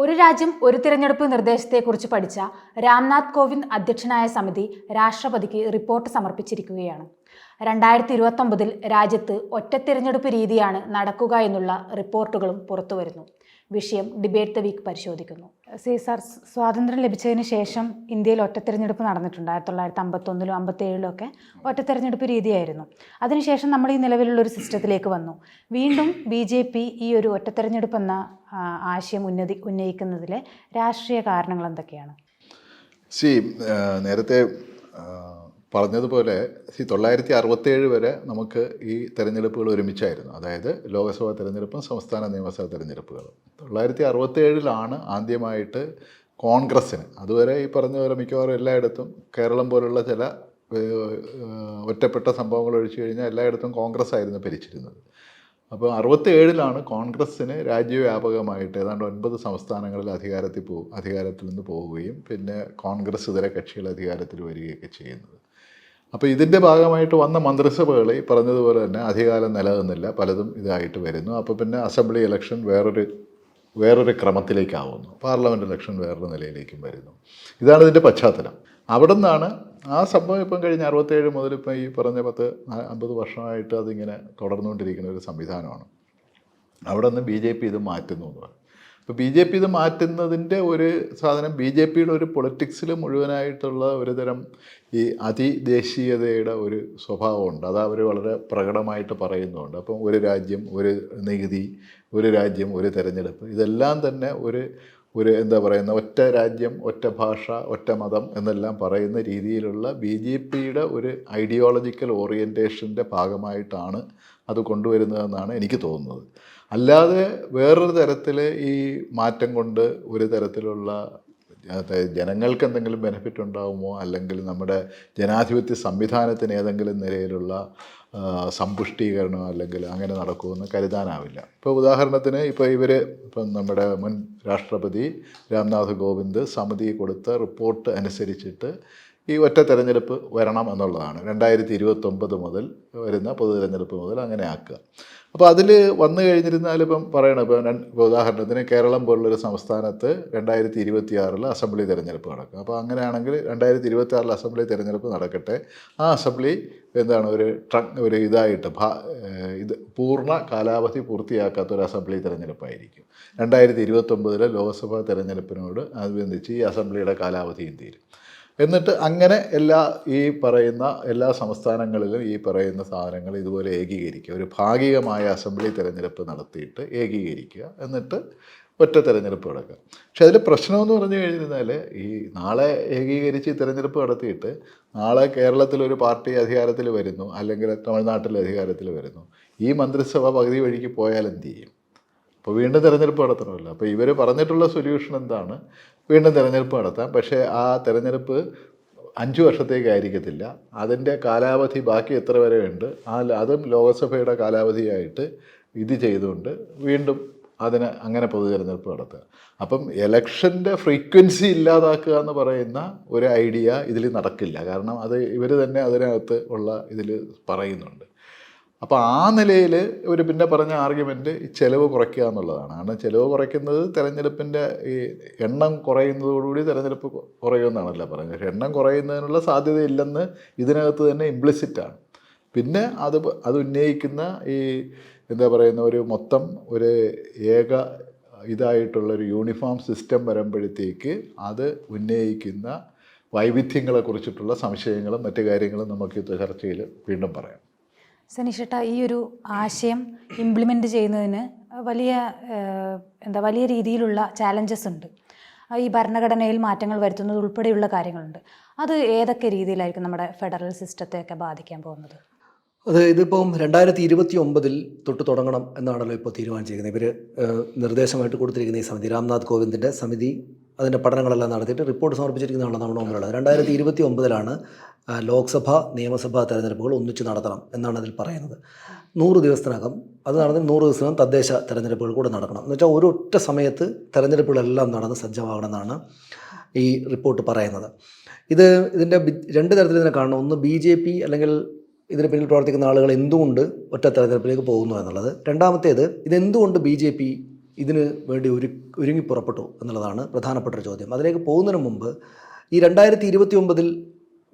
ഒരു രാജ്യം ഒരു തിരഞ്ഞെടുപ്പ് നിർദ്ദേശത്തെക്കുറിച്ച് പഠിച്ച രാംനാഥ് കോവിന്ദ് അധ്യക്ഷനായ സമിതി രാഷ്ട്രപതിക്ക് റിപ്പോർട്ട് സമർപ്പിച്ചിരിക്കുകയാണ്. രണ്ടായിരത്തി ഇരുപത്തൊമ്പതിൽ രാജ്യത്ത് ഒറ്റ തിരഞ്ഞെടുപ്പ് രീതിയാണ് നടക്കുക എന്നുള്ള റിപ്പോർട്ടുകളും പുറത്തുവരുന്നു. വിഷയം ഡിബേറ്റ് ദ വീക്ക് പരിശോധിക്കുന്നു. സി സാർ സ്വാതന്ത്ര്യം ലഭിച്ചതിന് ശേഷം ഇന്ത്യയിൽ ഒറ്റ തിരഞ്ഞെടുപ്പ് നടന്നിട്ടുണ്ട്. ആയിരത്തി തൊള്ളായിരത്തി അമ്പത്തൊന്നിലും അമ്പത്തേഴിലും ഒക്കെ ഒറ്റ തിരഞ്ഞെടുപ്പ് രീതിയായിരുന്നു. അതിനുശേഷം നമ്മൾ ഈ നിലവിലുള്ള ഒരു സിസ്റ്റത്തിലേക്ക് വന്നു. വീണ്ടും ബി ജെ പി ഈ ഒരു ഒറ്റ തിരഞ്ഞെടുപ്പ് എന്ന ആശയം ഉന്നതി ഉന്നയിക്കുന്നതിലെ രാഷ്ട്രീയ കാരണങ്ങൾ എന്തൊക്കെയാണ്? സി നേരത്തെ പറഞ്ഞതുപോലെ സി തൊള്ളായിരത്തി അറുപത്തേഴ് വരെ നമുക്ക് ഈ തെരഞ്ഞെടുപ്പുകൾ ഒരുമിച്ചായിരുന്നു. അതായത് ലോക്സഭാ തെരഞ്ഞെടുപ്പും സംസ്ഥാന നിയമസഭാ തെരഞ്ഞെടുപ്പുകളും. തൊള്ളായിരത്തി അറുപത്തേഴിലാണ് ആദ്യമായിട്ട് കോൺഗ്രസ്സിന് അതുവരെ ഈ പറഞ്ഞ പോലെ മിക്കവാറും എല്ലായിടത്തും കേരളം പോലുള്ള ചില ഒറ്റപ്പെട്ട സംഭവങ്ങൾ ഒഴിച്ചു കഴിഞ്ഞാൽ എല്ലായിടത്തും കോൺഗ്രസ് ആയിരുന്നു ഭരിച്ചിരുന്നത്. അപ്പോൾ അറുപത്തി ഏഴിലാണ് കോൺഗ്രസ്സിന് രാജ്യവ്യാപകമായിട്ട് ഏതാണ്ട് ഒൻപത് സംസ്ഥാനങ്ങളിൽ അധികാരത്തിൽ പോ അധികാരത്തിൽ നിന്ന് പോവുകയും പിന്നെ കോൺഗ്രസ് ഇതര കക്ഷികൾ അധികാരത്തിൽ വരികയൊക്കെ ചെയ്യുന്നത്. അപ്പോൾ ഇതിന്റെ ഭാഗമായിട്ട് വന്ന മന്ത്രിസഭകൾ ഈ പറഞ്ഞതുപോലെ തന്നെ അധികാരം നിലനിന്നില്ല പലതും ഇതായിട്ട് വരുന്നു. അപ്പോൾ പിന്നെ അസംബ്ലി ഇലക്ഷൻ വേറൊരു വേറൊരു ക്രമത്തിലേക്കാവുന്നു. പാർലമെന്റ് ഇലക്ഷൻ വേറൊരു നിലയിലേക്കും വരുന്നു. ഇതാണ് ഇതിന്റെ പശ്ചാത്തലം. അവിടെ നിന്നാണ് ആ സംഭവം ഇപ്പം കഴിഞ്ഞ അറുപത്തേഴ് മുതൽ ഇപ്പം ഈ പറഞ്ഞ പത്ത് അമ്പത് വർഷമായിട്ട് അതിങ്ങനെ തുടർന്നുകൊണ്ടിരിക്കുന്ന ഒരു സംവിധാനമാണ്. അവിടെ നിന്ന് ബി ജെ പി ഇത് മാറ്റുന്നു എന്ന് പറയും. അപ്പോൾ ബി ജെ പി ഇത് മാറ്റുന്നതിന്റെ ഒരു സാധനം ബി ജെ പിയുടെ ഒരു പൊളിറ്റിക്സിൽ മുഴുവനായിട്ടുള്ള ഒരു തരം ഈ അതിദേശീയതയുടെ ഒരു സ്വഭാവമുണ്ട്. അത് അവർ വളരെ പ്രകടമായിട്ട് പറയുന്നുണ്ട്. അപ്പം ഒരു രാജ്യം ഒരു നികുതി ഒരു രാജ്യം ഒരു തെരഞ്ഞെടുപ്പ് ഇതെല്ലാം തന്നെ ഒരു ഒരു എന്താ പറയുന്ന ഒറ്റ രാജ്യം ഒറ്റ ഭാഷ ഒറ്റ മതം എന്നെല്ലാം പറയുന്ന രീതിയിലുള്ള ബി ജെ പിയുടെ ഒരു ഐഡിയോളജിക്കൽ ഓറിയന്റേഷന്റെ ഭാഗമായിട്ടാണ് അത് കൊണ്ടുവരുന്നതെന്നാണ് എനിക്ക് തോന്നുന്നത്. അല്ലാതെ വേറൊരു തരത്തിൽ ഈ മാറ്റം കൊണ്ട് ഒരു തരത്തിലുള്ള ജനങ്ങൾക്ക് എന്തെങ്കിലും ബെനിഫിറ്റ് ഉണ്ടാകുമോ അല്ലെങ്കിൽ നമ്മുടെ ജനാധിപത്യ സംവിധാനത്തിന് ഏതെങ്കിലും നിലയിലുള്ള സമ്പുഷ്ടീകരണം അല്ലെങ്കിൽ അങ്ങനെ നടക്കുമെന്ന് കരുതാനാവില്ല. ഇപ്പോൾ ഉദാഹരണത്തിന് ഇപ്പോൾ ഇവർ ഇപ്പം നമ്മുടെ മുൻ രാഷ്ട്രപതി രാംനാഥ് കോവിന്ദ് സമിതി കൊടുത്ത റിപ്പോർട്ട് അനുസരിച്ചിട്ട് ഈ ഒറ്റ തെരഞ്ഞെടുപ്പ് വരണം എന്നുള്ളതാണ്. രണ്ടായിരത്തി ഇരുപത്തൊമ്പത് മുതൽ വരുന്ന പൊതു തെരഞ്ഞെടുപ്പ് മുതൽ അങ്ങനെ ആക്കുക. അപ്പോൾ അതിൽ വന്നു കഴിഞ്ഞിരുന്നാൽ ഇപ്പം പറയണം. ഇപ്പം ഇപ്പോൾ ഉദാഹരണത്തിന് കേരളം പോലുള്ളൊരു സംസ്ഥാനത്ത് രണ്ടായിരത്തി ഇരുപത്തി ആറിൽ അസംബ്ലി തിരഞ്ഞെടുപ്പ് നടക്കും. അപ്പോൾ അങ്ങനെയാണെങ്കിൽ രണ്ടായിരത്തി ഇരുപത്തി ആറിൽ അസംബ്ലി തിരഞ്ഞെടുപ്പ് നടക്കട്ടെ. ആ അസംബ്ലി എന്താണ് ഒരു ട്രങ് ഒരു ഇതായിട്ട് ഭാ ഇത് പൂർണ കാലാവധി പൂർത്തിയാക്കാത്ത ഒരു അസംബ്ലി തിരഞ്ഞെടുപ്പായിരിക്കും. രണ്ടായിരത്തി ഇരുപത്തൊമ്പതിലെ ലോക്സഭാ തിരഞ്ഞെടുപ്പിനോട് അനുബന്ധിച്ച് ഈ അസംബ്ലിയുടെ കാലാവധിയും തീരും. എന്നിട്ട് അങ്ങനെ എല്ലാ ഈ പറയുന്ന എല്ലാ സംസ്ഥാനങ്ങളിലും ഈ പറയുന്ന സാധനങ്ങൾ ഇതുപോലെ ഏകീകരിക്കുക. ഒരു ഭാഗികമായ അസംബ്ലി തിരഞ്ഞെടുപ്പ് നടത്തിയിട്ട് ഏകീകരിക്കുക. എന്നിട്ട് ഒറ്റ തിരഞ്ഞെടുപ്പ് നടക്കുക. പക്ഷെ അതിൽ പ്രശ്നമെന്ന് പറഞ്ഞു കഴിഞ്ഞിരുന്നാൽ ഈ നാളെ ഏകീകരിച്ച് തിരഞ്ഞെടുപ്പ് നടത്തിയിട്ട് നാളെ കേരളത്തിൽ ഒരു പാർട്ടി അധികാരത്തിൽ വരുന്നു. അല്ലെങ്കിൽ തമിഴ്നാട്ടിൽ അധികാരത്തിൽ വരുന്നു. ഈ മന്ത്രിസഭ പകുതി വഴിക്ക് പോയാൽ എന്ത് ചെയ്യും? അപ്പോൾ വീണ്ടും തിരഞ്ഞെടുപ്പ് നടത്തണമല്ലോ. അപ്പോൾ ഇവർ പറഞ്ഞിട്ടുള്ള സൊല്യൂഷൻ എന്താണ്? വീണ്ടും തിരഞ്ഞെടുപ്പ് നടത്താം. പക്ഷേ ആ തിരഞ്ഞെടുപ്പ് അഞ്ച് വർഷത്തേക്കായിരിക്കത്തില്ല അതിന്റെ കാലാവധി ബാക്കി എത്ര വരെ ഉണ്ട്? ആ അതും ലോകസഭയുടെ കാലാവധിയായിട്ട് ഇത് ചെയ്തുകൊണ്ട് വീണ്ടും അതിന് അങ്ങനെ പൊതു തിരഞ്ഞെടുപ്പ് നടത്തുക. അപ്പം എലക്ഷന്റെ ഫ്രീക്വൻസി ഇല്ലാതാക്കുക എന്ന് പറയുന്ന ഒരു ഐഡിയ ഇതിൽ നടക്കില്ല. കാരണം അത് ഇവർ തന്നെ അതിനകത്ത് ഉള്ള ഇതിൽ പറയുന്നുണ്ട്. അപ്പോൾ ആ നിലയിൽ ഒരു പിന്നെ പറഞ്ഞ ആർഗ്യുമെന്റ് ചിലവ് കുറയ്ക്കുക എന്നുള്ളതാണ്. കാരണം ചിലവ് കുറയ്ക്കുന്നത് തെരഞ്ഞെടുപ്പിന്റെ ഈ എണ്ണം കുറയുന്നതോടുകൂടി തെരഞ്ഞെടുപ്പ് കുറയുമെന്നാണല്ലോ പറഞ്ഞത്. എണ്ണം കുറയുന്നതിനുള്ള സാധ്യതയില്ലെന്ന് ഇതിനകത്ത് തന്നെ ഇംപ്ലിസിറ്റാണ് പിന്നെ അത് അത് ഉന്നയിക്കുന്ന ഈ എന്താ പറയുന്ന ഒരു മൊത്തം ഒരു ഏക ഇതായിട്ടുള്ളൊരു യൂണിഫോം സിസ്റ്റം വരുമ്പോഴത്തേക്ക് അത് ഉന്നയിക്കുന്ന വൈവിധ്യങ്ങളെക്കുറിച്ചിട്ടുള്ള സംശയങ്ങളും മറ്റു കാര്യങ്ങളും നമുക്ക് ഈ ചർച്ചയിൽ വീണ്ടും പറയാം. സനീഷേട്ട ഈ ഒരു ആശയം ഇംപ്ലിമെന്റ് ചെയ്യുന്നതിന് വലിയ എന്താ വലിയ രീതിയിലുള്ള ചാലഞ്ചസ് ഉണ്ട്. ഈ ഭരണഘടനയിൽ മാറ്റങ്ങൾ വരുത്തുന്നത് ഉൾപ്പെടെയുള്ള കാര്യങ്ങളുണ്ട്. അത് ഏതൊക്കെ രീതിയിലായിരിക്കും നമ്മുടെ ഫെഡറൽ സിസ്റ്റത്തെയൊക്കെ ബാധിക്കാൻ പോകുന്നത്? അത് ഇതിപ്പം രണ്ടായിരത്തി ഇരുപത്തി ഒമ്പതിൽ തൊട്ട് തുടങ്ങണം എന്നാണല്ലോ ഇപ്പോൾ തീരുമാനിച്ചിരിക്കുന്നത്. ഇവർ നിർദ്ദേശമായിട്ട് കൊടുത്തിരിക്കുന്ന ഈ സമിതി രാംനാഥ് കോവിന്ദിന്റെ സമിതി അതിന്റെ പഠനങ്ങളെല്ലാം നടത്തിയിട്ട് റിപ്പോർട്ട് സമർപ്പിച്ചിരിക്കുന്നതാണ് നമ്മുടെ മുമ്പിലുള്ളത്. രണ്ടായിരത്തി ഇരുപത്തി ഒമ്പതിലാണ് ലോക്സഭ നിയമസഭാ തെരഞ്ഞെടുപ്പുകൾ ഒന്നിച്ച് നടത്തണം എന്നാണ് അതിൽ പറയുന്നത്. നൂറ് ദിവസത്തിനകം അത് നടന്ന് നൂറ് ദിവസത്തിനകം തദ്ദേശ തെരഞ്ഞെടുപ്പുകൾ കൂടെ നടക്കണം. എന്ന് വെച്ചാൽ ഒരൊറ്റ സമയത്ത് തെരഞ്ഞെടുപ്പുകളെല്ലാം നടന്ന് സജ്ജമാകണമെന്നാണ് ഈ റിപ്പോർട്ട് പറയുന്നത്. ഇത് ഇതിന്റെ രണ്ട് തരത്തിൽ ഇതിനെ കാണണം. ഒന്ന് ബി ജെ പി അല്ലെങ്കിൽ ഇതിന് പിന്നിൽ പ്രവർത്തിക്കുന്ന ആളുകൾ എന്തുകൊണ്ട് ഒറ്റ തെരഞ്ഞെടുപ്പിലേക്ക് പോകുന്നു എന്നുള്ളത്. രണ്ടാമത്തേത് ഇതെന്തുകൊണ്ട് ബി ജെ പി ഇതിന് വേണ്ടി ഒരു ഒരുങ്ങി പുറപ്പെട്ടു എന്നുള്ളതാണ് പ്രധാനപ്പെട്ട ചോദ്യം. അതിലേക്ക് പോകുന്നതിന് മുമ്പ് ഈ രണ്ടായിരത്തി ഇരുപത്തി ഒമ്പതിൽ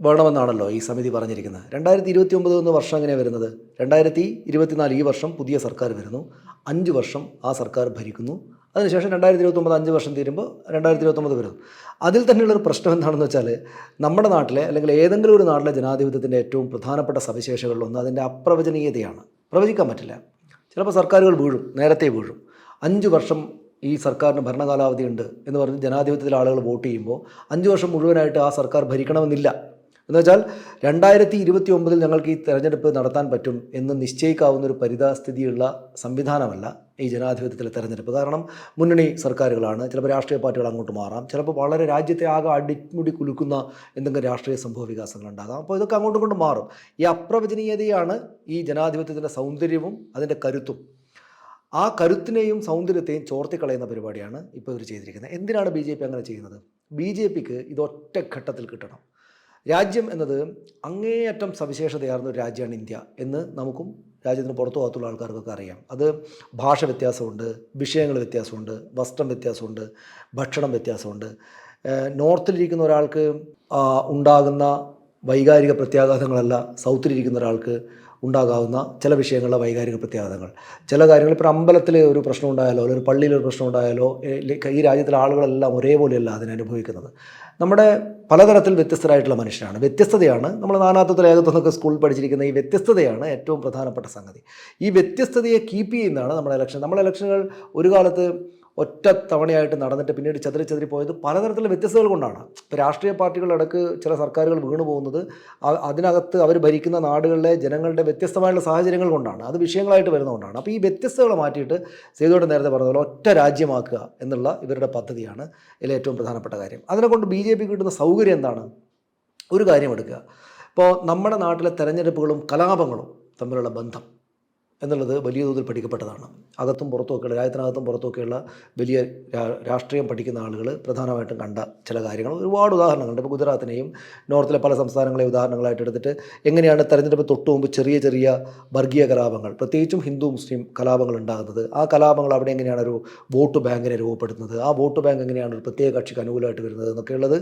വേണമെന്നാണല്ലോ ഈ സമിതി പറഞ്ഞിരിക്കുന്നത്. രണ്ടായിരത്തി ഇരുപത്തി ഒമ്പത് എന്ന വർഷം എങ്ങനെയാണ് വരുന്നത്? രണ്ടായിരത്തി ഇരുപത്തിനാല് ഈ വർഷം പുതിയ സർക്കാർ വരുന്നു. അഞ്ച് വർഷം ആ സർക്കാർ ഭരിക്കുന്നു. അതിനുശേഷം രണ്ടായിരത്തി ഇരുപത്തൊമ്പത് അഞ്ച് വർഷം തീരുമ്പോൾ രണ്ടായിരത്തി ഇരുപത്തൊമ്പത് വരുന്നു അതിൽ തന്നെയുള്ളൊരു പ്രശ്നം എന്താണെന്ന് വെച്ചാൽ നമ്മുടെ നാട്ടിലെ അല്ലെങ്കിൽ ഏതെങ്കിലും ഒരു നാട്ടിലെ ജനാധിപത്യത്തിന്റെ ഏറ്റവും പ്രധാനപ്പെട്ട സവിശേഷതകളിലൊന്ന് അതിന്റെ അപ്രവചനീയതയാണ്. പ്രവചിക്കാൻ പറ്റില്ല. ചിലപ്പോൾ സർക്കാരുകൾ വീഴും നേരത്തെ വീഴും. അഞ്ച് വർഷം ഈ സർക്കാരിന് ഭരണകാലാവധി ഉണ്ട് എന്ന് പറഞ്ഞ് ജനാധിപത്യത്തിലെ ആളുകൾ വോട്ട് ചെയ്യുമ്പോൾ അഞ്ച് വർഷം മുഴുവനായിട്ട് ആ സർക്കാർ ഭരിക്കണമെന്നില്ല. എന്ന് വെച്ചാൽ രണ്ടായിരത്തി ഇരുപത്തി ഒമ്പതിൽ ഞങ്ങൾക്ക് ഈ തെരഞ്ഞെടുപ്പ് നടത്താൻ പറ്റും എന്ന് നിശ്ചയിക്കാവുന്ന ഒരു പരിതാസ്ഥിതിയുള്ള സംവിധാനമല്ല ഈ ജനാധിപത്യത്തിലെ തെരഞ്ഞെടുപ്പ്. കാരണം മുന്നണി സർക്കാരുകളാണ് ചിലപ്പോൾ രാഷ്ട്രീയ പാർട്ടികൾ അങ്ങോട്ട് മാറാം ചിലപ്പോൾ വളരെ രാജ്യത്തെ ആകെ അടിമുടി കുലുക്കുന്ന എന്തെങ്കിലും രാഷ്ട്രീയ സംഭവ വികാസങ്ങൾ ഉണ്ടാകാം. അപ്പോൾ ഇതൊക്കെ അങ്ങോട്ടും കൊണ്ട് മാറും. ഈ അപ്രവചനീയതയാണ് ഈ ജനാധിപത്യത്തിന്റെ സൗന്ദര്യവും അതിന്റെ കരുത്തും. ആ കരുത്തിനെയും സൗന്ദര്യത്തെയും ചോർത്തിക്കളയുന്ന പരിപാടിയാണ് ഇപ്പോൾ ഇവർ ചെയ്തിരിക്കുന്നത്. എന്തിനാണ് ബി ജെ പി അങ്ങനെ ചെയ്യുന്നത്? ബി ജെ പിക്ക് ഇത് ഒറ്റ ഘട്ടത്തിൽ കിട്ടണം. രാജ്യം എന്നത് അങ്ങേയറ്റം സവിശേഷതയാർന്ന ഒരു രാജ്യമാണ് ഇന്ത്യ എന്ന് നമുക്കും രാജ്യത്തിന് പുറത്തു പോകാത്തുള്ള ആൾക്കാർക്കൊക്കെ അറിയാം. അത് ഭാഷ വ്യത്യാസമുണ്ട് വിഷയങ്ങൾ വ്യത്യാസമുണ്ട് വസ്ത്രം വ്യത്യാസമുണ്ട് ഭക്ഷണം വ്യത്യാസമുണ്ട്. നോർത്തിലിരിക്കുന്ന ഒരാൾക്ക് ഉണ്ടാകുന്ന വൈകാരിക പ്രത്യാഘാതങ്ങളല്ല സൗത്തിലിരിക്കുന്ന ഒരാൾക്ക് ഉണ്ടാകാവുന്ന ചില വിഷയങ്ങളിലെ വൈകാരിക പ്രത്യാഘാതങ്ങൾ. ചില കാര്യങ്ങൾ ഇപ്പോൾ അമ്പലത്തിൽ ഒരു പ്രശ്നം ഉണ്ടായാലോ അല്ലെങ്കിൽ ഒരു പള്ളിയിൽ ഒരു പ്രശ്നം ഉണ്ടായാലോ ഈ രാജ്യത്തിലെ ആളുകളെല്ലാം ഒരേപോലെയല്ല അതിനെ അനുഭവിക്കുന്നത്. നമ്മുടെ പലതരത്തിൽ വ്യത്യസ്തരായിട്ടുള്ള മനുഷ്യരാണ്. വ്യത്യസ്തതയാണ് നമ്മൾ നാനാത്വത്തിൽ ഏകത്വത്തിനൊക്കെ സ്കൂളിൽ പഠിച്ചിരിക്കുന്ന ഈ വ്യത്യസ്തതയാണ് ഏറ്റവും പ്രധാനപ്പെട്ട സംഗതി. ഈ വ്യത്യസ്തതയെ കീപ്പ് ചെയ്യുന്നതാണ് നമ്മുടെ ഇലക്ഷൻ നമ്മുടെ ഇലക്ഷനുകൾ ഒരു കാലത്ത് ഒറ്റ തവണയായിട്ട് നടന്നിട്ട് പിന്നീട് ചതിരി ചതിരി പോയത് പലതരത്തിലുള്ള വ്യത്യസ്തതകൾ കൊണ്ടാണ്. ഇപ്പോൾ രാഷ്ട്രീയ പാർട്ടികളിടക്ക് ചില സർക്കാരുകൾ വീണു പോകുന്നത് അതിനകത്ത് അവർ ഭരിക്കുന്ന നാടുകളിലെ ജനങ്ങളുടെ വ്യത്യസ്തമായുള്ള സാഹചര്യങ്ങൾ കൊണ്ടാണ്. അത് വിഷയങ്ങളായിട്ട് വരുന്നതുകൊണ്ടാണ് അപ്പോൾ ഈ വ്യത്യസ്തതകളെ മാറ്റിയിട്ട് സേതുവിടെ നേരത്തെ പറഞ്ഞ പോലെ ഒറ്റ രാജ്യമാക്കുക എന്നുള്ള ഇവരുടെ പദ്ധതിയാണ് ഇതിലെ ഏറ്റവും പ്രധാനപ്പെട്ട കാര്യം. അതിനെക്കൊണ്ട് ബി ജെ പി കിട്ടുന്ന സൗകര്യം എന്താണ്? ഒരു കാര്യം എടുക്കുക. ഇപ്പോൾ നമ്മുടെ നാട്ടിലെ തെരഞ്ഞെടുപ്പുകളും കലാപങ്ങളും തമ്മിലുള്ള ബന്ധം. എന്നുള്ളത് വലിയ തോതിൽ പഠിക്കപ്പെട്ടതാണ്. അകത്തും പുറത്തുമൊക്കെയുള്ള രാജ്യത്തിനകത്തും പുറത്തുമൊക്കെയുള്ള വലിയ രാഷ്ട്രീയം പഠിക്കുന്ന ആളുകൾ പ്രധാനമായിട്ടും കണ്ട ചില കാര്യങ്ങൾ. ഒരുപാട് ഉദാഹരണങ്ങളുണ്ട്. ഇപ്പോൾ ഗുജറാത്തിനെയും നോർത്തിലെ പല സംസ്ഥാനങ്ങളെ ഉദാഹരണങ്ങളായിട്ട് എടുത്തിട്ട് എങ്ങനെയാണ് തെരഞ്ഞെടുപ്പ് തൊട്ട് മുമ്പ് ചെറിയ ചെറിയ വർഗീയ കലാപങ്ങൾ പ്രത്യേകിച്ചും ഹിന്ദു മുസ്ലിം കലാപങ്ങൾ ഉണ്ടാകുന്നത്. ആ കലാപങ്ങൾ അവിടെ എങ്ങനെയാണ് ഒരു വോട്ട് ബാങ്കിനെ രൂപപ്പെടുത്തുന്നത്? ആ വോട്ട് ബാങ്ക് എങ്ങനെയാണ് ഒരു പ്രത്യേക കക്ഷിക്ക് അനുകൂലമായിട്ട് വരുന്നത് എന്നൊക്കെയുള്ളത്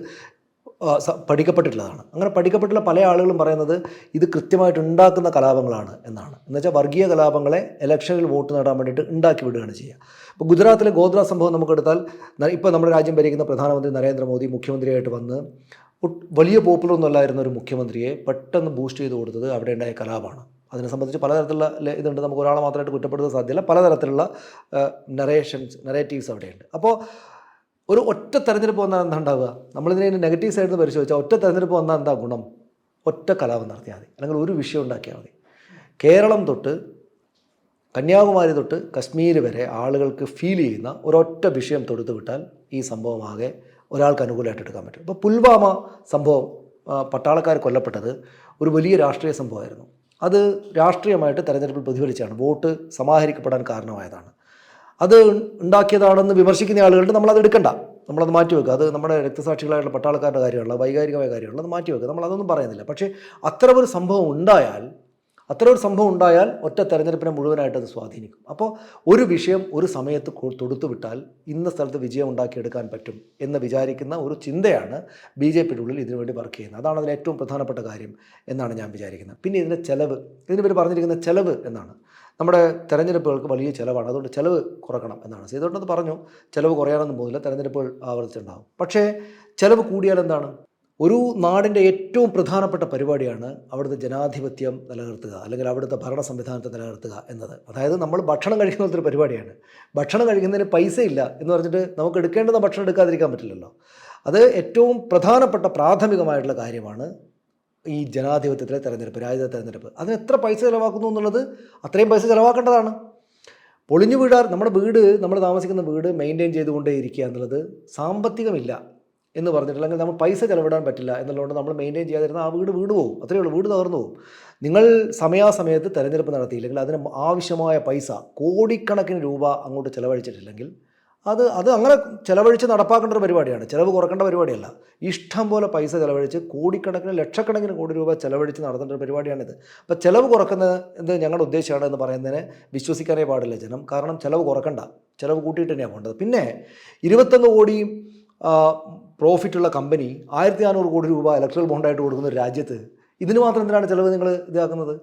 പഠിക്കപ്പെട്ടിട്ടുള്ളതാണ്. അങ്ങനെ പഠിക്കപ്പെട്ടിട്ടുള്ള പല ആളുകളും പറയുന്നത് ഇത് കൃത്യമായിട്ട് ഉണ്ടാക്കുന്ന കലാപങ്ങളാണ് എന്നാണ്. എന്നുവെച്ചാൽ വർഗീയ കലാപങ്ങളെ ഇലക്ഷനിൽ വോട്ട് നേടാൻ വേണ്ടിയിട്ട് ഉണ്ടാക്കി വിടുകയാണ് ചെയ്യുക. ഇപ്പോൾ ഗുജറാത്തിലെ ഗോത്ര സംഭവം നമുക്കെടുത്താൽ ഇപ്പോൾ നമ്മുടെ രാജ്യം ഭരിക്കുന്ന പ്രധാനമന്ത്രി നരേന്ദ്രമോദി മുഖ്യമന്ത്രിയായിട്ട് വന്ന് വലിയ പോപ്പുലർ ഒന്നുമല്ലായിരുന്ന ഒരു മുഖ്യമന്ത്രിയെ പെട്ടെന്ന് ബൂസ്റ്റ് ചെയ്ത് കൊടുത്തത് അവിടെ ഉണ്ടായ കലാപമാണ് അതിനെ സംബന്ധിച്ച് പലതരത്തിലുള്ള ഇതുണ്ട്. നമുക്ക് ഒരാളെ മാത്രമായിട്ട് കുറ്റപ്പെടുത്താൻ സാധ്യമല്ല പലതരത്തിലുള്ള നറേഷൻസ് നറേറ്റീവ്സ് അവിടെയുണ്ട്. അപ്പോൾ ഒരു ഒറ്റ തെരഞ്ഞെടുപ്പ് വന്നാൽ എന്താ ഉണ്ടാവുക? നമ്മളിതിനെ നെഗറ്റീവ് സൈഡിൽ നിന്ന് പരിശോധിച്ചാൽ ഒറ്റ തെരഞ്ഞെടുപ്പ് വന്നാൽ എന്താ ഗുണം? ഒറ്റ കലാപം നടത്തിയാൽ മതി. അല്ലെങ്കിൽ ഒരു വിഷയം ഉണ്ടാക്കിയാൽ മതി. കേരളം തൊട്ട് കന്യാകുമാരി തൊട്ട് കശ്മീർ വരെ ആളുകൾക്ക് ഫീൽ ചെയ്യുന്ന ഒരൊറ്റ വിഷയം തൊടുത്തു വിട്ടാൽ ഈ സംഭവം ആകെ ഒരാൾക്ക് അനുകൂലമായിട്ട് എടുക്കാൻ പറ്റും. ഇപ്പോൾ പുൽവാമ സംഭവം പട്ടാളക്കാർ കൊല്ലപ്പെട്ടത് ഒരു വലിയ രാഷ്ട്രീയ സംഭവമായിരുന്നു. അത് രാഷ്ട്രീയമായിട്ട് തെരഞ്ഞെടുപ്പിൽ പ്രതിഫലിച്ചാണ്. വോട്ട് സമാഹരിക്കപ്പെടാൻ കാരണമായതാണ്. അത് ഉണ്ടാക്കിയതാണെന്ന് വിമർശിക്കുന്ന ആളുകളുണ്ട്. നമ്മളത് എടുക്കണ്ട. നമ്മളത് മാറ്റി വെക്കുക. അത് നമ്മുടെ രക്തസാക്ഷികളായിട്ടുള്ള പട്ടാളക്കാരുടെ കാര്യമുള്ള വൈകാരികമായ കാര്യമുള്ള അത് മാറ്റി വെക്കുക. നമ്മൾ അതൊന്നും പറയുന്നില്ല. പക്ഷേ അത്ര ഒരു സംഭവം ഉണ്ടായാൽ അത്ര ഒരു സംഭവം ഉണ്ടായാൽ ഒറ്റ തെരഞ്ഞെടുപ്പിനെ മുഴുവനായിട്ട് അത് സ്വാധീനിക്കും. അപ്പോൾ ഒരു വിഷയം ഒരു സമയത്ത് തൊടുത്തു വിട്ടാൽ ഇന്ന സ്ഥലത്ത് വിജയം ഉണ്ടാക്കിയെടുക്കാൻ പറ്റും എന്ന് വിചാരിക്കുന്ന ഒരു ചിന്തയാണ് ബി ജെ പിയുടെ ഉള്ളിൽ ഇതിനുവേണ്ടി വർക്ക് ചെയ്യുന്നത്. അതാണ് അതിൽ ഏറ്റവും പ്രധാനപ്പെട്ട കാര്യം എന്നാണ് ഞാൻ വിചാരിക്കുന്നത്. പിന്നെ ഇതിന്റെ ചെലവ് ഇതിന് പേര് പറഞ്ഞിരിക്കുന്ന ചെലവ് എന്നാണ്. നമ്മുടെ തെരഞ്ഞെടുപ്പുകൾക്ക് വലിയ ചിലവാണ്. അതുകൊണ്ട് ചിലവ് കുറക്കണം എന്നാണ്. സീതോട്ടത് പറഞ്ഞു. ചിലവ് കുറയാനൊന്നും പോകുന്നില്ല. തെരഞ്ഞെടുപ്പുകൾ ആവർത്തിച്ചുണ്ടാകും പക്ഷേ ചിലവ് കൂടിയാൽ എന്താണ്? ഒരു നാടിന്റെ ഏറ്റവും പ്രധാനപ്പെട്ട പരിപാടിയാണ് അവിടുത്തെ ജനാധിപത്യം നിലനിർത്തുക അല്ലെങ്കിൽ അവിടുത്തെ ഭരണ സംവിധാനത്തെ നിലനിർത്തുക എന്നത്. അതായത് നമ്മൾ ഭക്ഷണം കഴിക്കുന്ന ഒരു പരിപാടിയാണ്. ഭക്ഷണം കഴിക്കുന്നതിന് പൈസ ഇല്ല എന്ന് പറഞ്ഞിട്ട് നമുക്ക് എടുക്കേണ്ടുന്ന ഭക്ഷണം എടുക്കാതിരിക്കാൻ പറ്റില്ലല്ലോ. അത് ഏറ്റവും പ്രധാനപ്പെട്ട പ്രാഥമികമായിട്ടുള്ള കാര്യമാണ് ഈ ജനാധിപത്യത്തിലെ തെരഞ്ഞെടുപ്പ് രാജ്യത്തെ തെരഞ്ഞെടുപ്പ്. അതിന് എത്ര പൈസ ചിലവാക്കുന്നു എന്നുള്ളത് അത്രയും പൈസ ചിലവാക്കേണ്ടതാണ്. പൊളിഞ്ഞു വീടാർ നമ്മുടെ വീട് നമ്മൾ താമസിക്കുന്ന വീട് മെയിന്റെയിൻ ചെയ്തുകൊണ്ടേ ഇരിക്കുക എന്നുള്ളത് സാമ്പത്തികമില്ല എന്ന് പറഞ്ഞിട്ട് അല്ലെങ്കിൽ നമ്മൾ പൈസ ചിലവിടാൻ പറ്റില്ല എന്നുള്ളതുകൊണ്ട് നമ്മൾ മെയിന്റെയിൻ ചെയ്യാതിരുന്ന ആ വീട് വീട് പോകും. അത്രയേ ഉള്ളൂ വീട് തകർന്നു പോകും. നിങ്ങൾ സമയാസമയത്ത് തെരഞ്ഞെടുപ്പ് നടത്തിയില്ലെങ്കിൽ അതിന് ആവശ്യമായ പൈസ കോടിക്കണക്കിന് രൂപ അങ്ങോട്ട് ചിലവഴിച്ചിട്ടില്ലെങ്കിൽ അത് അത് അങ്ങനെ ചിലവഴിച്ച് നടപ്പാക്കേണ്ട ഒരു പരിപാടിയാണ്. ചിലവ് കുറക്കേണ്ട പരിപാടിയല്ല. ഇഷ്ടം പോലെ പൈസ ചിലവഴിച്ച് കോടിക്കണക്കിന് ലക്ഷക്കണക്കിന് കോടി രൂപ ചിലവഴിച്ച് നടത്തേണ്ട ഒരു പരിപാടിയാണിത്. അപ്പോൾ ചിലവ് കുറക്കുന്നത് എന്ത് ഞങ്ങളുടെ ഉദ്ദേശമാണ് എന്ന് പറയുന്നതിനെ വിശ്വസിക്കാനേ പാടില്ല ജനം. കാരണം ചിലവ് കുറക്കണ്ട. ചിലവ് കൂട്ടിയിട്ട് തന്നെയാണ് പോകേണ്ടത്. പിന്നെ ഇരുപത്തൊന്ന് കോടി പ്രോഫിറ്റുള്ള കമ്പനി ആയിരത്തി നാനൂറ് കോടി രൂപ ഇലക്ട്രൽ ബോണ്ടായിട്ട് കൊടുക്കുന്ന ഒരു രാജ്യത്ത് ഇതിന് മാത്രം എന്തിനാണ് ചിലവ് നിങ്ങൾ ഇതാക്കുന്നത്?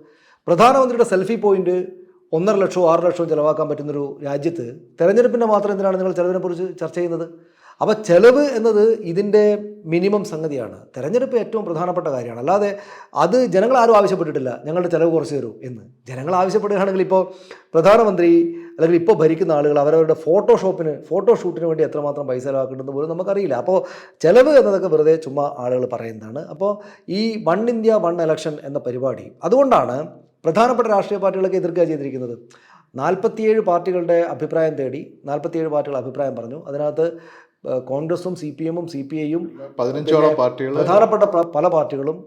പ്രധാനമന്ത്രിയുടെ സെൽഫി പോയിന്റ് ഒന്നര ലക്ഷവും ആറ് ലക്ഷവും ചിലവാക്കാൻ പറ്റുന്നൊരു രാജ്യത്ത് തെരഞ്ഞെടുപ്പിന്റെ മാത്രം എന്തിനാണ് നിങ്ങൾ ചിലവിനെ കുറിച്ച് ചർച്ച ചെയ്യുന്നത്? അപ്പോൾ ചിലവ് എന്നത് ഇതിന്റെ മിനിമം സംഗതിയാണ്. തെരഞ്ഞെടുപ്പ് ഏറ്റവും പ്രധാനപ്പെട്ട കാര്യമാണ്. അല്ലാതെ അത് ജനങ്ങൾ ആരും ആവശ്യപ്പെട്ടിട്ടില്ല. ഞങ്ങളുടെ ചിലവ് കുറച്ച് തരൂ എന്ന്. ജനങ്ങൾ ആവശ്യപ്പെടുകയാണെങ്കിൽ ഇപ്പോൾ പ്രധാനമന്ത്രി അല്ലെങ്കിൽ ഇപ്പോൾ ഭരിക്കുന്ന ആളുകൾ അവരവരുടെ ഫോട്ടോഷോപ്പിന് ഫോട്ടോഷൂട്ടിന് വേണ്ടി എത്രമാത്രം പൈസ ചിലവാക്കുന്നുണ്ടെന്ന് പോലും നമുക്കറിയില്ല. അപ്പോൾ ചിലവ് എന്നതൊക്കെ വെറുതെ ചുമ്മാ ആളുകൾ പറയുന്നതാണ്. അപ്പോൾ ഈ വൺ ഇന്ത്യ വൺ എലക്ഷൻ എന്ന പരിപാടി അതുകൊണ്ടാണ് പ്രധാനപ്പെട്ട രാഷ്ട്രീയ പാർട്ടികളൊക്കെ എതിർക്കുക ചെയ്തിരിക്കുന്നത്. നാൽപ്പത്തിയേഴ് പാർട്ടികളുടെ അഭിപ്രായം തേടി നാൽപ്പത്തിയേഴ് പാർട്ടികൾ അഭിപ്രായം പറഞ്ഞു. അതിനകത്ത് കോൺഗ്രസും സി പി എമ്മും സി പി ഐയും പതിനഞ്ചോളം പാർട്ടികൾ പ്രധാനപ്പെട്ട പല പാർട്ടികളും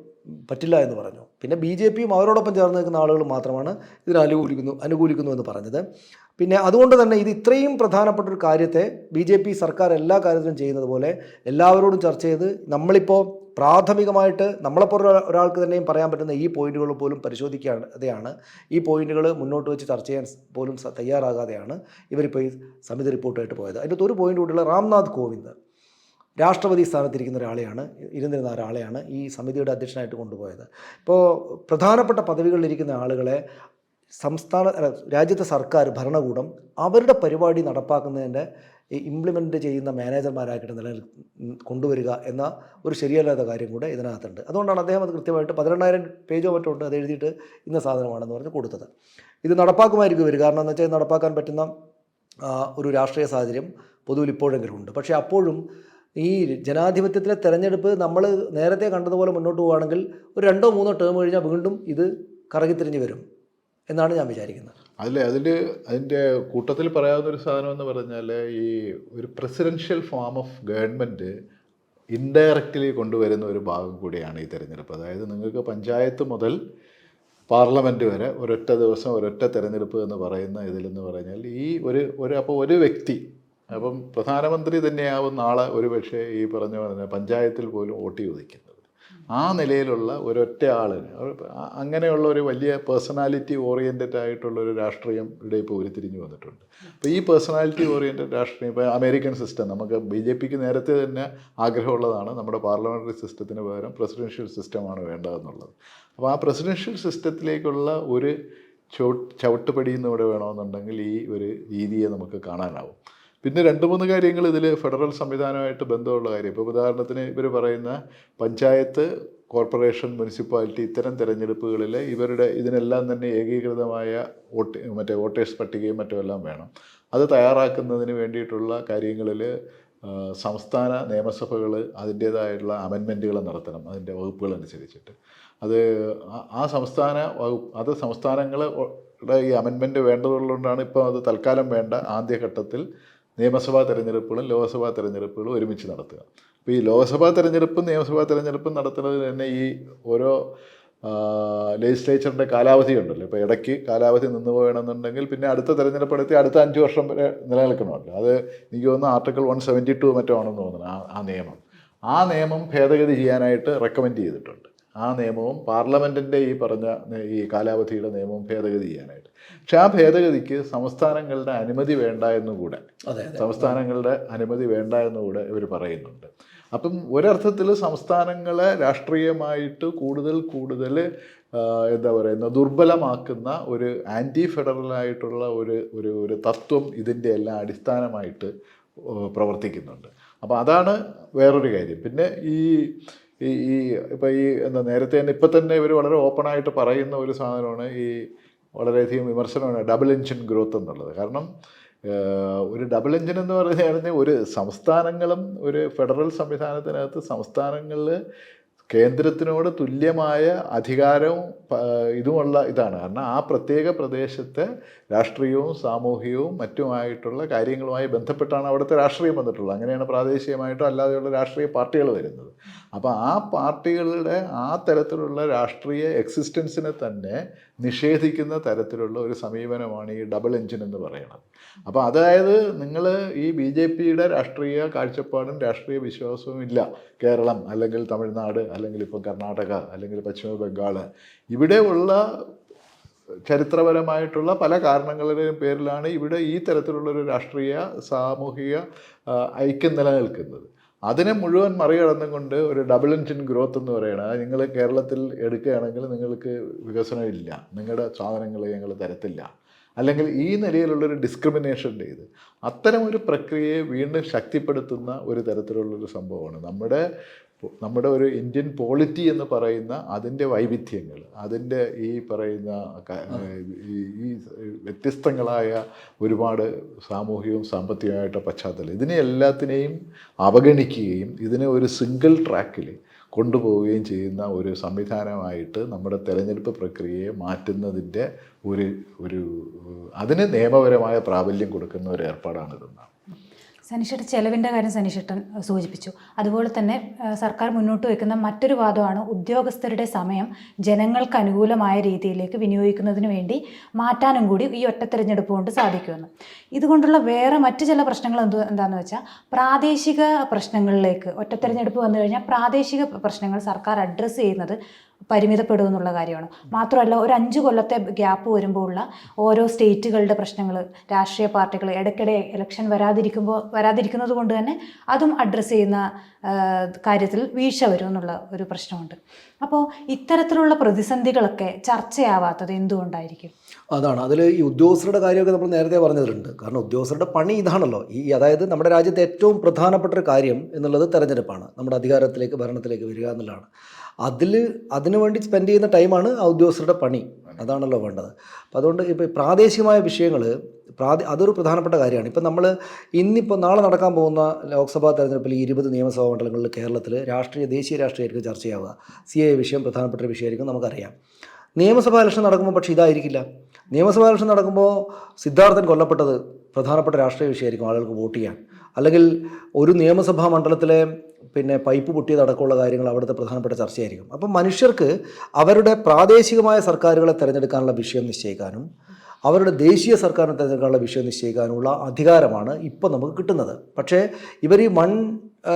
പറ്റില്ല എന്ന് പറഞ്ഞു. പിന്നെ ബി ജെ പിയും അവരോടൊപ്പം ചേർന്ന് നിൽക്കുന്ന ആളുകൾ മാത്രമാണ് ഇതിന് അനുകൂലിക്കുന്നു അനുകൂലിക്കുന്നു എന്ന് പറഞ്ഞത്. പിന്നെ അതുകൊണ്ട് തന്നെ ഇത് ഇത്രയും പ്രധാനപ്പെട്ട ഒരു കാര്യത്തെ ബി ജെ പി സർക്കാർ എല്ലാ കാര്യത്തിലും ചെയ്യുന്നത് പോലെ എല്ലാവരോടും ചർച്ച ചെയ്ത് നമ്മളിപ്പോൾ പ്രാഥമികമായിട്ട് നമ്മളെപ്പോലെ ഒരാ- ഒരാൾക്ക് തന്നെയും പറയാൻ പറ്റുന്ന ഈ പോയിന്റുകൾ പോലും പരിശോധിക്കാതെയാണ് ഈ പോയിന്റുകൾ മുന്നോട്ട് വെച്ച് ചർച്ച ചെയ്യാൻ പോലും തയ്യാറാകാതെയാണ് ഇവരിപ്പോൾ ഈ സമിതി റിപ്പോർട്ടായിട്ട് പോയത്. അതിന്റെ ഒരു പോയിന്റ് കൂടിയുള്ള രാംനാഥ് കോവിന്ദ്. രാഷ്ട്രപതി സ്ഥാനത്തിരിക്കുന്ന ഒരാളെയാണ് ഇരുന്നിരുന്ന ഒരാളെയാണ് ഈ സമിതിയുടെ അധ്യക്ഷനായിട്ട് കൊണ്ടുപോയത്. ഇപ്പോൾ പ്രധാനപ്പെട്ട പദവികളിലിരിക്കുന്ന ആളുകളെ സംസ്ഥാന രാജ്യത്തെ സർക്കാർ ഭരണകൂടം അവരുടെ പരിപാടി നടപ്പാക്കുന്നതിന്റെ ഇംപ്ലിമെന്റ് ചെയ്യുന്ന മാനേജർമാരാക്കിയിട്ട് നിലനിൽ കൊണ്ടുവരിക എന്ന ഒരു ശരിയല്ലാത്ത കാര്യം കൂടെ ഇതിനകത്തുണ്ട്. അതുകൊണ്ടാണ് അദ്ദേഹം അത് കൃത്യമായിട്ട് പതിനെണ്ണായിരം പേജോ മറ്റോ ഉണ്ട് അത് എഴുതിയിട്ട് ഇന്ന സാധനമാണെന്ന് പറഞ്ഞ് കൊടുത്തത്. ഇത് നടപ്പാക്കുമായിരിക്കും വരും കാരണം എന്ന് വെച്ചാൽ നടപ്പാക്കാൻ പറ്റുന്ന ഒരു രാഷ്ട്രീയ സാഹചര്യം പൊതുവിൽ ഇപ്പോഴെങ്കിലും ഉണ്ട്. പക്ഷേ അപ്പോഴും ഈ ജനാധിപത്യത്തിലെ തെരഞ്ഞെടുപ്പ് നമ്മൾ നേരത്തെ കണ്ടതുപോലെ മുന്നോട്ട് പോവുകയാണെങ്കിൽ ഒരു രണ്ടോ മൂന്നോ ടേം കഴിഞ്ഞാൽ വീണ്ടും ഇത് കറങ്ങിത്തിരിഞ്ഞ് വരും എന്നാണ് ഞാൻ വിചാരിക്കുന്നത്. അതിലെ അതിൽ അതിന്റെ കൂട്ടത്തിൽ പറയാവുന്ന ഒരു സാധനം എന്ന് പറഞ്ഞാൽ ഈ ഒരു presidential form of government indirectly കൊണ്ടുവരുന്ന ഒരു ഭാഗം കൂടിയാണ് ഈ തെരഞ്ഞെടുപ്പ്. അതായത് നിങ്ങൾക്ക് പഞ്ചായത്ത് മുതൽ പാർലമെന്റ് വരെ ഒരൊറ്റ ദിവസം ഒരൊറ്റ തെരഞ്ഞെടുപ്പ് എന്ന് പറയുന്ന ഇതിലെന്ന് പറഞ്ഞാൽ ഈ ഒരു ഒരു അപ്പോൾ ഒരു വ്യക്തി അപ്പം പ്രധാനമന്ത്രി തന്നെയാവും നാളെ ഒരു പക്ഷേ ഈ പറഞ്ഞ പോലെ പഞ്ചായത്തിൽ പോലും വോട്ട് ചോദിക്കുന്നത്. ആ നിലയിലുള്ള ഒരൊറ്റ ആളിന് അങ്ങനെയുള്ള ഒരു വലിയ പേഴ്സണാലിറ്റി ഓറിയന്റഡ് ആയിട്ടുള്ള ഒരു രാഷ്ട്രീയം ഇവിടെ ഇപ്പോൾ ഉരുത്തിരിഞ്ഞു വന്നിട്ടുണ്ട്. അപ്പോൾ ഈ പേഴ്സണാലിറ്റി ഓറിയന്റഡ് രാഷ്ട്രീയം ഇപ്പോൾ അമേരിക്കൻ സിസ്റ്റം നമുക്ക് ബി ജെ പിക്ക് നേരത്തെ തന്നെ ആഗ്രഹമുള്ളതാണ്. നമ്മുടെ പാർലമെന്ററി സിസ്റ്റത്തിന് പകരം പ്രസിഡൻഷ്യൽ സിസ്റ്റമാണ് വേണ്ടതെന്നുള്ളത്. അപ്പോൾ ആ പ്രസിഡൻഷ്യൽ സിസ്റ്റത്തിലേക്കുള്ള ഒരു ചവിട്ട് ചവിട്ടുപടി എന്ന് ഇവിടെ വേണമെന്നുണ്ടെങ്കിൽ ഈ ഒരു രീതിയെ നമുക്ക് കാണാനാവും. പിന്നെ രണ്ട് മൂന്ന് കാര്യങ്ങൾ ഇതിൽ ഫെഡറൽ സംവിധാനമായിട്ട് ബന്ധമുള്ള കാര്യം. ഇപ്പോൾ ഉദാഹരണത്തിന് ഇവർ പറയുന്ന പഞ്ചായത്ത് കോർപ്പറേഷൻ മുനിസിപ്പാലിറ്റി ഇത്തരം തിരഞ്ഞെടുപ്പുകളിൽ ഇവരുടെ ഇതിനെല്ലാം തന്നെ ഏകീകൃതമായ വോട്ട് മറ്റേ വോട്ടേഴ്സ് പട്ടികയും മറ്റുമെല്ലാം വേണം. അത് തയ്യാറാക്കുന്നതിന് വേണ്ടിയിട്ടുള്ള കാര്യങ്ങളിൽ സംസ്ഥാന നിയമസഭകൾ അതിന്റേതായിട്ടുള്ള അമെൻമെന്റുകൾ നടത്തണം അതിന്റെ വകുപ്പുകൾ അനുസരിച്ചിട്ട് അത് ആ- സംസ്ഥാന വകുപ്പ് അത് സംസ്ഥാനങ്ങൾ ഈ അമെൻമെന്റ് വേണ്ടതുള്ളതുകൊണ്ടാണ് ഇപ്പോൾ അത് തൽക്കാലം വേണ്ട. ആദ്യഘട്ടത്തിൽ നിയമസഭാ തെരഞ്ഞെടുപ്പുകളും ലോക്സഭാ തെരഞ്ഞെടുപ്പുകളും ഒരുമിച്ച് നടത്തുക. അപ്പോൾ ഈ ലോക്സഭാ തെരഞ്ഞെടുപ്പും നിയമസഭാ തെരഞ്ഞെടുപ്പും നടത്തുന്നതിന് തന്നെ ഈ ഓരോ ലെജിസ്ലേച്ചറിന്റെ കാലാവധി ഉണ്ടല്ലോ. ഇപ്പോൾ ഇടയ്ക്ക് കാലാവധി നിന്ന് പോകണമെന്നുണ്ടെങ്കിൽ പിന്നെ അടുത്ത തെരഞ്ഞെടുപ്പ് എടുത്ത് അടുത്ത അഞ്ച് വർഷം വരെ നിലനിൽക്കണമല്ലോ. അത് എനിക്ക് തോന്നുന്നു ആർട്ടിക്കിൾ വൺ സെവന്റി ടു മറ്റോ ആണെന്ന് തോന്നുന്നു ആ നിയമം. ആ നിയമം ഭേദഗതി ചെയ്യാനായിട്ട് റെക്കമെൻഡ് ചെയ്തിട്ടുണ്ട്. ആ നിയമവും പാർലമെന്റിന്റെ ഈ പറഞ്ഞ ഈ കാലാവധിയുടെ നിയമവും ഭേദഗതി ചെയ്യാനായിട്ട്. പക്ഷെ ആ ഭേദഗതിക്ക് സംസ്ഥാനങ്ങളുടെ അനുമതി വേണ്ട എന്നുകൂടെ. അതെ സംസ്ഥാനങ്ങളുടെ അനുമതി വേണ്ട എന്നുകൂടെ ഇവർ പറയുന്നുണ്ട്. അപ്പം ഒരർത്ഥത്തിൽ സംസ്ഥാനങ്ങളെ രാഷ്ട്രീയമായിട്ട് കൂടുതൽ കൂടുതൽ എന്താ പറയുന്ന ദുർബലമാക്കുന്ന ഒരു ആന്റി ഫെഡറലായിട്ടുള്ള ഒരു ഒരു ഒരു തത്വം ഇതിന്റെ എല്ലാം അടിസ്ഥാനമായിട്ട് പ്രവർത്തിക്കുന്നുണ്ട്. അപ്പോൾ അതാണ് വേറൊരു കാര്യം. പിന്നെ ഈ ഈ ഈ ഇപ്പൊ ഈ എന്താ നേരത്തെ തന്നെ ഇപ്പം തന്നെ ഇവർ വളരെ ഓപ്പണായിട്ട് പറയുന്ന ഒരു സാധനമാണ് ഈ വളരെയധികം വിമർശനമാണ് ഡബിൾ എഞ്ചിൻ ഗ്രോത്ത് എന്നുള്ളത്. കാരണം ഒരു ഡബിൾ എഞ്ചിൻ എന്ന് പറഞ്ഞു കഴിഞ്ഞാൽ ഒരു സംസ്ഥാനങ്ങളും ഒരു ഫെഡറൽ സംവിധാനത്തിനകത്ത് സംസ്ഥാനങ്ങളിൽ കേന്ദ്രത്തിനോട് തുല്യമായ അധികാരവും ഇതുമുള്ള ഇതാണ്. കാരണം ആ പ്രത്യേക പ്രദേശത്തെ രാഷ്ട്രീയവും സാമൂഹികവും മറ്റുമായിട്ടുള്ള കാര്യങ്ങളുമായി ബന്ധപ്പെട്ടാണ് അവിടുത്തെ രാഷ്ട്രീയം വന്നിട്ടുള്ളത്. അങ്ങനെയാണ് പ്രാദേശികമായിട്ടോ അല്ലാതെയുള്ള രാഷ്ട്രീയ പാർട്ടികൾ വരുന്നത്. അപ്പോൾ ആ പാർട്ടികളുടെ ആ തരത്തിലുള്ള രാഷ്ട്രീയ എക്സിസ്റ്റൻസിനെ തന്നെ നിഷേധിക്കുന്ന തരത്തിലുള്ള ഒരു സമീപനമാണ് ഈ ഡബിൾ എഞ്ചിൻ എന്ന് പറയുന്നത്. അപ്പോൾ അതായത് നിങ്ങൾ ഈ ബി ജെ പിയുടെ രാഷ്ട്രീയ കാഴ്ചപ്പാടും രാഷ്ട്രീയ വിശ്വാസവും ഇല്ല. കേരളം അല്ലെങ്കിൽ തമിഴ്നാട് അല്ലെങ്കിൽ ഇപ്പോൾ കർണാടക അല്ലെങ്കിൽ പശ്ചിമ ബംഗാൾ. ഇവിടെയുള്ള ചരിത്രപരമായിട്ടുള്ള പല കാരണങ്ങളുടെയും പേരിലാണ് ഇവിടെ ഈ തരത്തിലുള്ളൊരു രാഷ്ട്രീയ സാമൂഹിക ഐക്യം നിലനിൽക്കുന്നത്. അതിനെ മുഴുവൻ മറികടന്നുകൊണ്ട് ഒരു ഡബിൾ എൻജിൻ ഗ്രോത്ത് എന്ന് പറയുന്നത് നിങ്ങൾ കേരളത്തിൽ എടുക്കുകയാണെങ്കിൽ നിങ്ങൾക്ക് വികസനമില്ല നിങ്ങളുടെ സാധനങ്ങൾ ഞങ്ങൾ തരത്തില്ല. അല്ലെങ്കിൽ ഈ നിലയിലുള്ളൊരു ഡിസ്ക്രിമിനേഷൻ ചെയ്ത് അത്തരം ഒരു പ്രക്രിയയെ വീണ്ടും ശക്തിപ്പെടുത്തുന്ന ഒരു തരത്തിലുള്ളൊരു സംഭവമാണ്. നമ്മുടെ നമ്മുടെ ഒരു ഇന്ത്യൻ പോളിറ്റി എന്ന് പറയുന്ന അതിന്റെ വൈവിധ്യങ്ങൾ അതിന്റെ ഈ പറയുന്ന ഈ വ്യത്യസ്തങ്ങളായ ഒരുപാട് സാമൂഹികവും സാമ്പത്തികമായിട്ട് പശ്ചാത്തലം. ഇതിനെ എല്ലാത്തിനെയും അവഗണിക്കുകയും ഇതിനെ ഒരു സിംഗിൾ ട്രാക്കിൽ കൊണ്ടുപോവുകയും ചെയ്യുന്ന ഒരു സംവിധാനമായിട്ട് നമ്മുടെ തെരഞ്ഞെടുപ്പ് പ്രക്രിയയെ മാറ്റുന്നതിന്റെ ഒരു ഒരു അതിന് നിയമപരമായ പ്രാബല്യം കൊടുക്കുന്ന ഒരു ഏർപ്പാടാണിതെന്നാണ്. സനിഷേട്ടൻ ചെലവിന്റെ കാര്യം സനിഷേട്ടൻ സൂചിപ്പിച്ചു. അതുപോലെ തന്നെ സർക്കാർ മുന്നോട്ട് വയ്ക്കുന്ന മറ്റൊരു വാദമാണ് ഉദ്യോഗസ്ഥരുടെ സമയം ജനങ്ങൾക്ക് അനുകൂലമായ രീതിയിലേക്ക് വിനിയോഗിക്കുന്നതിന് വേണ്ടി മാറ്റാനും കൂടി ഈ ഒറ്റ തിരഞ്ഞെടുപ്പ് കൊണ്ട് സാധിക്കുമെന്ന്. ഇതുകൊണ്ടുള്ള വേറെ മറ്റു ചില പ്രശ്നങ്ങൾ എന്ത് എന്താണെന്ന് വെച്ചാൽ പ്രാദേശിക പ്രശ്നങ്ങളിലേക്ക് ഒറ്റ തിരഞ്ഞെടുപ്പ് വന്നു കഴിഞ്ഞാൽ പ്രാദേശിക പ്രശ്നങ്ങൾ സർക്കാർ അഡ്രസ്സ് ചെയ്യുന്നത് പരിമിതപ്പെടും എന്നുള്ള കാര്യമാണ്. മാത്രമല്ല ഒരു അഞ്ച് കൊല്ലത്തെ ഗ്യാപ്പ് വരുമ്പോൾ ഉള്ള ഓരോ സ്റ്റേറ്റുകളുടെ പ്രശ്നങ്ങൾ രാഷ്ട്രീയ പാർട്ടികൾ ഇടയ്ക്കിടെ ഇലക്ഷൻ വരാതിരിക്കുമ്പോൾ വരാതിരിക്കുന്നത് കൊണ്ട് തന്നെ അതും അഡ്രസ്സ് ചെയ്യുന്ന കാര്യത്തിൽ വീഴ്ച വരും എന്നുള്ള ഒരു പ്രശ്നമുണ്ട്. അപ്പോൾ ഇത്തരത്തിലുള്ള പ്രതിസന്ധികളൊക്കെ ചർച്ചയാവാത്തത് എന്തുകൊണ്ടായിരിക്കും? അതാണ്. അതിൽ ഈ ഉദ്യോഗസ്ഥരുടെ കാര്യമൊക്കെ നമ്മൾ നേരത്തെ പറഞ്ഞതിലുണ്ട് കാരണം ഉദ്യോഗസ്ഥരുടെ പണി ഇതാണല്ലോ. ഈ അതായത് നമ്മുടെ രാജ്യത്തെ ഏറ്റവും പ്രധാനപ്പെട്ട ഒരു കാര്യം എന്നുള്ളത് തെരഞ്ഞെടുപ്പാണ്. നമ്മുടെ അധികാരത്തിലേക്ക് ഭരണത്തിലേക്ക് വരിക എന്നുള്ളതാണ്. അതിൽ അതിനു വേണ്ടി സ്പെൻഡ് ചെയ്യുന്ന ടൈമാണ് ഉദ്യോഗസ്ഥരുടെ പണി. അതാണല്ലോ വേണ്ടത്. അപ്പം അതുകൊണ്ട് ഇപ്പോൾ പ്രാദേശികമായ വിഷയങ്ങൾ പ്രാദേ അതൊരു പ്രധാനപ്പെട്ട കാര്യമാണ്. ഇപ്പം നമ്മൾ ഇന്നിപ്പോൾ നാളെ നടക്കാൻ പോകുന്ന ലോക്സഭാ തെരഞ്ഞെടുപ്പിൽ ഈ ഇരുപത് നിയമസഭാ മണ്ഡലങ്ങളിൽ കേരളത്തിൽ രാഷ്ട്രീയ ദേശീയ രാഷ്ട്രീയമായിരിക്കും ചർച്ചയാവുക സി എ വിഷയം പ്രധാനപ്പെട്ട ഒരു വിഷയമായിരിക്കും നമുക്കറിയാം. നിയമസഭാ ഇലക്ഷൻ നടക്കുമ്പോൾ പക്ഷേ ഇതായിരിക്കില്ല. നിയമസഭാ ഇലക്ഷൻ നടക്കുമ്പോൾ സിദ്ധാർത്ഥൻ കൊല്ലപ്പെട്ടത് പ്രധാനപ്പെട്ട രാഷ്ട്രീയ വിഷയമായിരിക്കും ആളുകൾക്ക് വോട്ട് ചെയ്യാൻ. അല്ലെങ്കിൽ ഒരു നിയമസഭാ മണ്ഡലത്തിലെ പിന്നെ പൈപ്പ് പൊട്ടിയതടക്കമുള്ള കാര്യങ്ങൾ അവിടുത്തെ പ്രധാനപ്പെട്ട ചർച്ചയായിരിക്കും. അപ്പം മനുഷ്യർക്ക് അവരുടെ പ്രാദേശികമായ സർക്കാരുകളെ തിരഞ്ഞെടുക്കാനുള്ള വിഷയം നിശ്ചയിക്കാനും അവരുടെ ദേശീയ സർക്കാരിനെ തിരഞ്ഞെടുക്കാനുള്ള വിഷയം നിശ്ചയിക്കാനുള്ള അധികാരമാണ് ഇപ്പോൾ നമുക്ക് കിട്ടുന്നത്. പക്ഷേ ഇവർ ഈ വൺ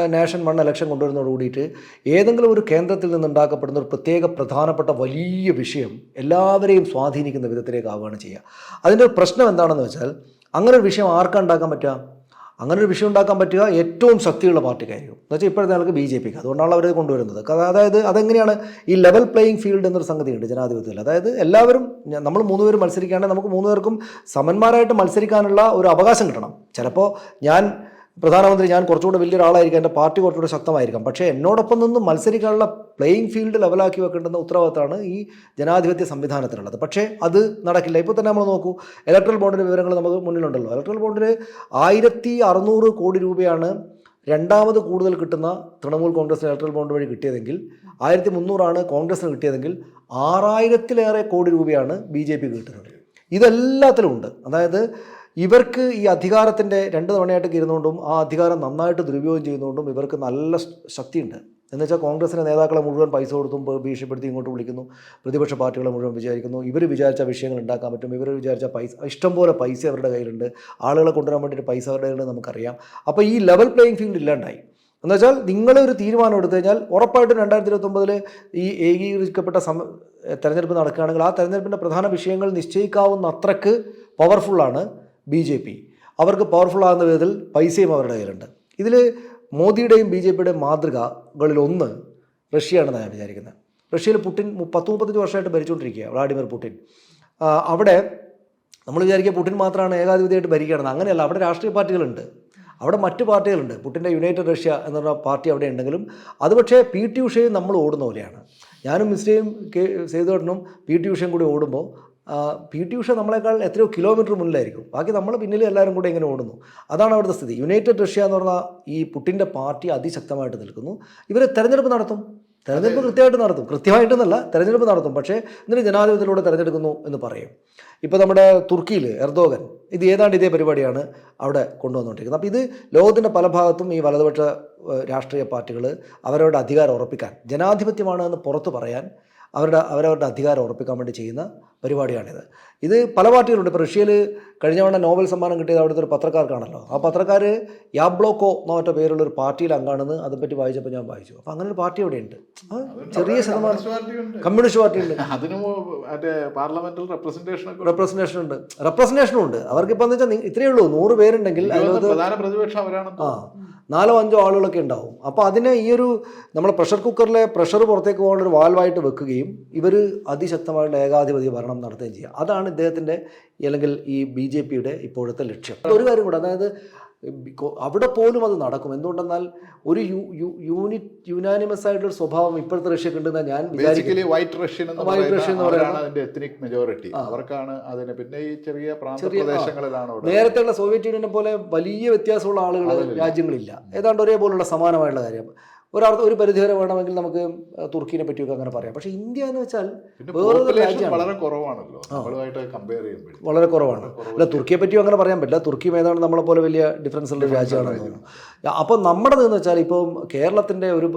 നാഷൻ വൺ ഇലക്ഷൻ കൊണ്ടുവരുന്നതോട് കൂടിയിട്ട് ഏതെങ്കിലും ഒരു കേന്ദ്രത്തിൽ നിന്നുണ്ടാക്കപ്പെടുന്ന ഒരു പ്രത്യേക പ്രധാനപ്പെട്ട വലിയ വിഷയം എല്ലാവരെയും സ്വാധീനിക്കുന്ന വിധത്തിലേക്ക് ആവുകയാണ് ചെയ്യുക. അതിന്റെ ഒരു പ്രശ്നം എന്താണെന്ന് വെച്ചാൽ അങ്ങനെ ഒരു വിഷയം ആർക്കാണ് ഉണ്ടാക്കാൻ പറ്റുക? അങ്ങനെ ഒരു വിഷയം ഉണ്ടാക്കാൻ പറ്റുക ഏറ്റവും ശക്തിയുള്ള പാർട്ടിക്കായിരിക്കും. എന്ന് വെച്ചാൽ ഇപ്പോഴത്തെ ആൾക്ക് ബി ജെ പിക്ക്. അതുകൊണ്ടാണ് അവരത് കൊണ്ടുവരുന്നത്. അതായത് അതെങ്ങനെയാണ് ഈ ലെവൽ പ്ലേയിങ് ഫീൽഡ് എന്നൊരു സംഗതിയുണ്ട് ജനാധിപത്യത്തിൽ. അതായത് എല്ലാവരും നമ്മൾ മൂന്ന് പേരും മത്സരിക്കുകയാണെങ്കിൽ നമുക്ക് മൂന്ന് പേർക്കും സമന്മാരായിട്ട് മത്സരിക്കാനുള്ള ഒരു അവകാശം കിട്ടണം. ചിലപ്പോൾ ഞാൻ പ്രധാനമന്ത്രി ഞാൻ കുറച്ചുകൂടെ വലിയൊരാളായിരിക്കാം എന്റെ പാർട്ടി കുറച്ചുകൂടെ ശക്തമായിരിക്കാം. പക്ഷേ എന്നോടൊപ്പം നിന്ന് മത്സരിക്കാനുള്ള പ്ലേയിങ് ഫീൽഡ് ലെവലാക്കി വെക്കേണ്ടുന്ന ഉത്തരവാദിത്തമാണ് ഈ ജനാധിപത്യ സംവിധാനത്തിനുള്ളത്. പക്ഷേ അത് നടക്കില്ല. ഇപ്പോൾ തന്നെ നമ്മൾ നോക്കൂ ഇലക്ട്രൽ ബോണ്ടിന്റെ വിവരങ്ങൾ നമുക്ക് മുന്നിലുണ്ടല്ലോ. ഇലക്ട്രൽ ബോണ്ടിന് ആയിരത്തി അറുന്നൂറ് കോടി രൂപയാണ് രണ്ടാമത് കൂടുതൽ കിട്ടുന്ന തൃണമൂൽ കോൺഗ്രസ് ഇലക്ട്രൽ ബോണ്ട് വഴി കിട്ടിയതെങ്കിൽ ആയിരത്തി മുന്നൂറാണ് കോൺഗ്രസിന് കിട്ടിയതെങ്കിൽ ആറായിരത്തിലേറെ കോടി രൂപയാണ് ബി ജെ പിക്ക് കിട്ടുന്നത്. ഇതെല്ലാത്തിലും ഉണ്ട്. അതായത് ഇവർക്ക് ഈ അധികാരത്തിന്റെ രണ്ട് തവണയായിട്ട് ഇരുന്നുകൊണ്ടും ആ അധികാരം നന്നായിട്ട് ദുരുപയോഗം ചെയ്യുന്നതുകൊണ്ടും ഇവർക്ക് നല്ല ശക്തിയുണ്ട്. എന്ന് വെച്ചാൽ കോൺഗ്രസിന്റെ നേതാക്കളെ മുഴുവൻ പൈസ കൊടുത്തും ഭീഷണിപ്പെടുത്തി ഇങ്ങോട്ട് വിളിക്കുന്നു. പ്രതിപക്ഷ പാർട്ടികളെ മുഴുവൻ വിചാരിക്കുന്നു. ഇവർ വിചാരിച്ച വിഷയങ്ങൾ ഉണ്ടാക്കാൻ പറ്റും. ഇവർ വിചാരിച്ച പൈസ ഇഷ്ടംപോലെ പൈസ അവരുടെ കയ്യിലുണ്ട്. ആളുകളെ കൊണ്ടുവരാൻ വേണ്ടിയിട്ട് പൈസ അവരുടെ കയ്യിലുണ്ട് നമുക്കറിയാം. അപ്പോൾ ഈ ലെവൽ പ്ലേയിങ് ഫീൽഡ് ഇല്ലാണ്ടായി. എന്ന് വെച്ചാൽ നിങ്ങളൊരു തീരുമാനം എടുത്തു കഴിഞ്ഞാൽ ഉറപ്പായിട്ടും രണ്ടായിരത്തി ഇരുപത്തൊമ്പതിൽ ഈ ഏകീകരിക്കപ്പെട്ട സമ തെരഞ്ഞെടുപ്പ് നടക്കുകയാണെങ്കിൽ ആ തെരഞ്ഞെടുപ്പിന്റെ പ്രധാന വിഷയങ്ങൾ നിശ്ചയിക്കാവുന്ന അത്രയ്ക്ക് പവർഫുള്ളാണ് ബി ജെ പി. അവർക്ക് പവർഫുൾ ആകുന്ന വിധത്തിൽ പൈസയും അവരുടെ കയ്യിലുണ്ട്. ഇതിൽ മോദിയുടെയും ബി ജെ പിയുടെയും മാതൃകകളിലൊന്ന് റഷ്യയാണെന്ന് ഞാൻ വിചാരിക്കുന്നത്. റഷ്യയിൽ പുട്ടിൻ പത്ത് മുപ്പത്തഞ്ച് വർഷമായിട്ട് ഭരിച്ചുകൊണ്ടിരിക്കുക വ്ളാഡിമിർ പുടിൻ. അവിടെ നമ്മൾ വിചാരിക്കുക പുട്ടിൻ മാത്രമാണ് ഏകാധിപതിയായിട്ട് ഭരിക്കുകയാണെന്ന്. അങ്ങനെയല്ല അവിടെ രാഷ്ട്രീയ പാർട്ടികളുണ്ട്. അവിടെ മറ്റു പാർട്ടികളുണ്ട്. പുട്ടിന്റെ യുണൈറ്റഡ് റഷ്യ എന്ന് പറഞ്ഞ പാർട്ടി അവിടെ ഉണ്ടെങ്കിലും അത് പക്ഷേ പി ടി ഉഷയും നമ്മൾ ഓടുന്ന പോലെയാണ്. ഞാനും മിസ്റ്റേയും കെ സേതുവേട്ടനും പി ടി ഉഷയും കൂടി ഓടുമ്പോൾ പി ടി ഉഷ നമ്മളെക്കാൾ എത്രയോ കിലോമീറ്റർ മുന്നിലായിരിക്കും. ബാക്കി നമ്മൾ പിന്നിൽ എല്ലാവരും കൂടെ ഇങ്ങനെ ഓടുന്നു. അതാണ് അവിടുത്തെ സ്ഥിതി. യുണൈറ്റഡ് റഷ്യ എന്ന് പറഞ്ഞാൽ ഈ പുട്ടിന്റെ പാർട്ടി അതിശക്തമായിട്ട് നിൽക്കുന്നു. ഇവരെ തെരഞ്ഞെടുപ്പ് നടത്തും. തെരഞ്ഞെടുപ്പ് കൃത്യമായിട്ട് നടത്തും. കൃത്യമായിട്ടെന്നല്ല തെരഞ്ഞെടുപ്പ് നടത്തും. പക്ഷേ എന്നിട്ട് ജനാധിപത്യത്തിലൂടെ തെരഞ്ഞെടുക്കുന്നു എന്ന് പറയും. ഇപ്പോൾ നമ്മുടെ തുർക്കിയിൽ എർദോഗൻ ഇത് ഏതാണ്ട് ഇതേ പരിപാടിയാണ് അവിടെ കൊണ്ടുവന്നുകൊണ്ടിരിക്കുന്നത് അപ്പോൾ ഇത് ലോകത്തിന്റെ പല ഭാഗത്തും ഈ വലതുപക്ഷ രാഷ്ട്രീയ പാർട്ടികൾ അവരവരുടെ അധികാരം ഉറപ്പിക്കാൻ ജനാധിപത്യമാണ് എന്ന് പുറത്ത് പറയാൻ അവരുടെ അവരവരുടെ അധികാരം ഉറപ്പിക്കാൻ വേണ്ടി ചെയ്യുന്ന പരിപാടിയാണിത്. ഇത് പല പാർട്ടികളുണ്ട്. ഇപ്പോൾ റഷ്യയിൽ കഴിഞ്ഞ തവണ നോബൽ സമ്മാനം കിട്ടിയത് അവിടുത്തെ ഒരു പത്രക്കാർക്കാണല്ലോ. ആ പത്രക്കാർ യാബ്ലോക്കോ എന്നോ മറ്റോ പേരുള്ള ഒരു പാർട്ടിയിൽ അംഗാണെന്ന് അതേപ്പറ്റി വായിച്ചപ്പോൾ ഞാൻ വായിച്ചു. അപ്പോൾ അങ്ങനെ ഒരു പാർട്ടി അവിടെയുണ്ട്. ചെറിയ ശതമാനം കമ്മ്യൂണിസ്റ്റ് പാർട്ടി ഉണ്ട് അതിന് പാർലമെന്റിൽ റെപ്രസെന്റേഷൻ ഒക്കെ റെപ്രസെന്റേഷൻ ഉണ്ട് റെപ്രസെന്റേഷനും ഉണ്ട്. അവർക്കിപ്പോൾ എന്ന് വെച്ചാൽ ഇത്രയേ ഉള്ളൂ. നൂറ് പേരുണ്ടെങ്കിൽ ആ നാലോ അഞ്ചോ ആളുകളൊക്കെ ഉണ്ടാവും. അപ്പോൾ അതിനെ ഈ ഒരു നമ്മുടെ പ്രഷർ കുക്കറിലെ പ്രഷർ പുറത്തേക്ക് പോകാനുള്ള ഒരു വാൽവായിട്ട് വെക്കുകയും ഇവർ അതിശക്തമായിട്ടുള്ള ഏകാധിപത്യ ഭരണം നടത്തുകയും ചെയ്യുക. അതാണ് ഇദ്ദേഹത്തിന്റെ അല്ലെങ്കിൽ ഈ ബി ജെ പിയുടെ ഇപ്പോഴത്തെ ലക്ഷ്യം. ഒരു കാര്യം കൂടെ അതായത് അവിടെ പോലും അത് നടക്കും. എന്തുകൊണ്ടെന്നാൽ ഒരു യൂണിറ്റ് യുനാനിമസ് ആയിട്ടുള്ള ഒരു സ്വഭാവം ഇപ്പോഴത്തെ റഷ്യക്ക് ഉണ്ടെന്ന് ഞാൻ basically white Russian white White എന്ന് അതിന്റെ എത്നിക് മെജോറിറ്റി അവർക്കാണ് അതിന് പിന്നെ ഈ ചെറിയ. പ്രദേശങ്ങളിലാണ് നേരത്തെ ഉള്ള സോവിയറ്റ് യൂണിയനെ പോലെ വലിയ വ്യത്യാസമുള്ള ആളുകൾ രാജ്യങ്ങളില്ല. ഏതാണ്ട് ഒരേപോലുള്ള സമാനമായിട്ടുള്ള കാര്യം. ഒരർത്ഥ ഒരു പരിധിവരെ വേണമെങ്കിൽ നമുക്ക് തുർക്കിനെ പറ്റിയൊക്കെ അങ്ങനെ പറയാം. പക്ഷേ ഇന്ത്യ എന്ന് വെച്ചാൽ വേറൊരു രാജ്യമാണ്. വളരെ കുറവാണല്ലോ. കമ്പയർ ചെയ്യുമ്പോൾ വളരെ കുറവാണ്. അല്ല തുർക്കിയെ പറ്റിയും അങ്ങനെ പറയാൻ പറ്റില്ല. തുർക്കിയും ഏതാണ് നമ്മളെ പോലെ വലിയ ഡിഫറൻസ് ഉള്ള രാജ്യമാണ് അപ്പോൾ നമ്മുടെ എന്ന് വെച്ചാൽ ഇപ്പം കേരളത്തിന്റെ ഒരു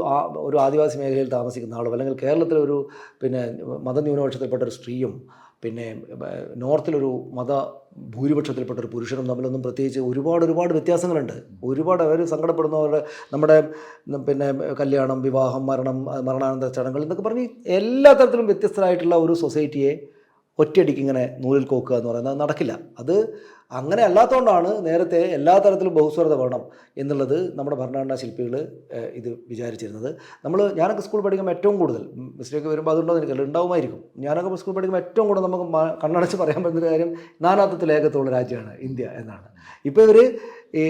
ഒരു ആദിവാസി മേഖലയിൽ താമസിക്കുന്ന ആളും അല്ലെങ്കിൽ കേരളത്തിലെ ഒരു പിന്നെ മതന്യൂനപക്ഷത്തിൽപ്പെട്ട ഒരു സ്ത്രീയും പിന്നെ നോർത്തിലൊരു മത ഭൂരിപക്ഷത്തിൽപ്പെട്ട ഒരു പുരുഷനും തമ്മിലൊന്നും പ്രത്യേകിച്ച് ഒരുപാട് ഒരുപാട് വ്യത്യാസങ്ങളുണ്ട്. ഒരുപാട് അവർ സങ്കടപ്പെടുന്നവരുടെ നമ്മുടെ പിന്നെ കല്യാണം വിവാഹം മരണം മരണാനന്തര ചടങ്ങുകൾ എന്നൊക്കെ പറഞ്ഞ് എല്ലാ തരത്തിലും വ്യത്യസ്തരായിട്ടുള്ള ഒരു സൊസൈറ്റിയെ ഒറ്റയടിക്ക് ഇങ്ങനെ നൂലിൽ കോക്കുക എന്ന് പറയുന്നത് നടക്കില്ല. അത് അങ്ങനെ അല്ലാത്തതുകൊണ്ടാണ് നേരത്തെ എല്ലാ തരത്തിലും ബഹുസ്വരത വേണം എന്നുള്ളത് നമ്മുടെ ഭരണഘടനാ ശില്പികൾ ഇത് വിചാരിച്ചിരുന്നത്. നമ്മൾ ഞാനൊക്കെ സ്കൂൾ പഠിക്കുമ്പോൾ ഏറ്റവും കൂടുതൽ മിസ്റ്റേക്ക് വരുമ്പോൾ അതുണ്ടോ എന്ന് എനിക്കല്ല ഉണ്ടാവുമായിരിക്കും. ഞാനൊക്കെ സ്കൂൾ പഠിക്കുമ്പോൾ ഏറ്റവും കൂടുതൽ നമുക്ക് കണ്ണടച്ച് പറയാൻ പറ്റുന്ന കാര്യം നാനാത്വത്തിൽ ഏകത്വമുള്ള രാജ്യമാണ് ഇന്ത്യ എന്നാണ്. ഇപ്പോൾ ഇവർ ഈ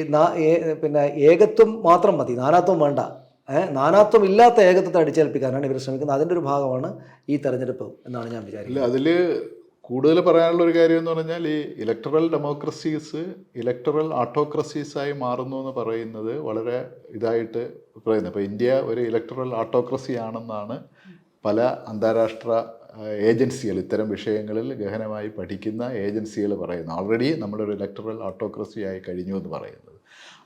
പിന്നെ ഏകത്വം മാത്രം മതി നാനാത്വം വേണ്ട. നാനാത്വം ഇല്ലാത്ത ഏകത്വത്തെ അടിച്ചേൽപ്പിക്കാനാണ് ഇവർ ശ്രമിക്കുന്നത്. അതിന്റെ ഒരു ഭാഗമാണ് ഈ തെരഞ്ഞെടുപ്പ് എന്നാണ് ഞാൻ വിചാരിക്കുന്നത്. അതിൽ കൂടുതൽ പറയാനുള്ള ഒരു കാര്യം എന്ന് പറഞ്ഞാൽ ഈ ഇലക്ടറൽ ഡെമോക്രസീസ് ഇലക്ടറൽ ആട്ടോക്രസീസായി മാറുന്നു എന്ന് പറയുന്നത് വളരെ ഇതായിട്ട് പറയുന്നത്. അപ്പോൾ ഇന്ത്യ ഒരു ഇലക്ടറൽ ആട്ടോക്രസി ആണെന്നാണ് പല അന്താരാഷ്ട്ര ഏജൻസികൾ ഇത്തരം വിഷയങ്ങളിൽ ഗഹനമായി പഠിക്കുന്ന ഏജൻസികൾ പറയുന്നത്. ഓൾറെഡി നമ്മളൊരു ഇലക്ടറൽ ആട്ടോക്രസി ആയി കഴിഞ്ഞു എന്ന് പറയുന്നത്.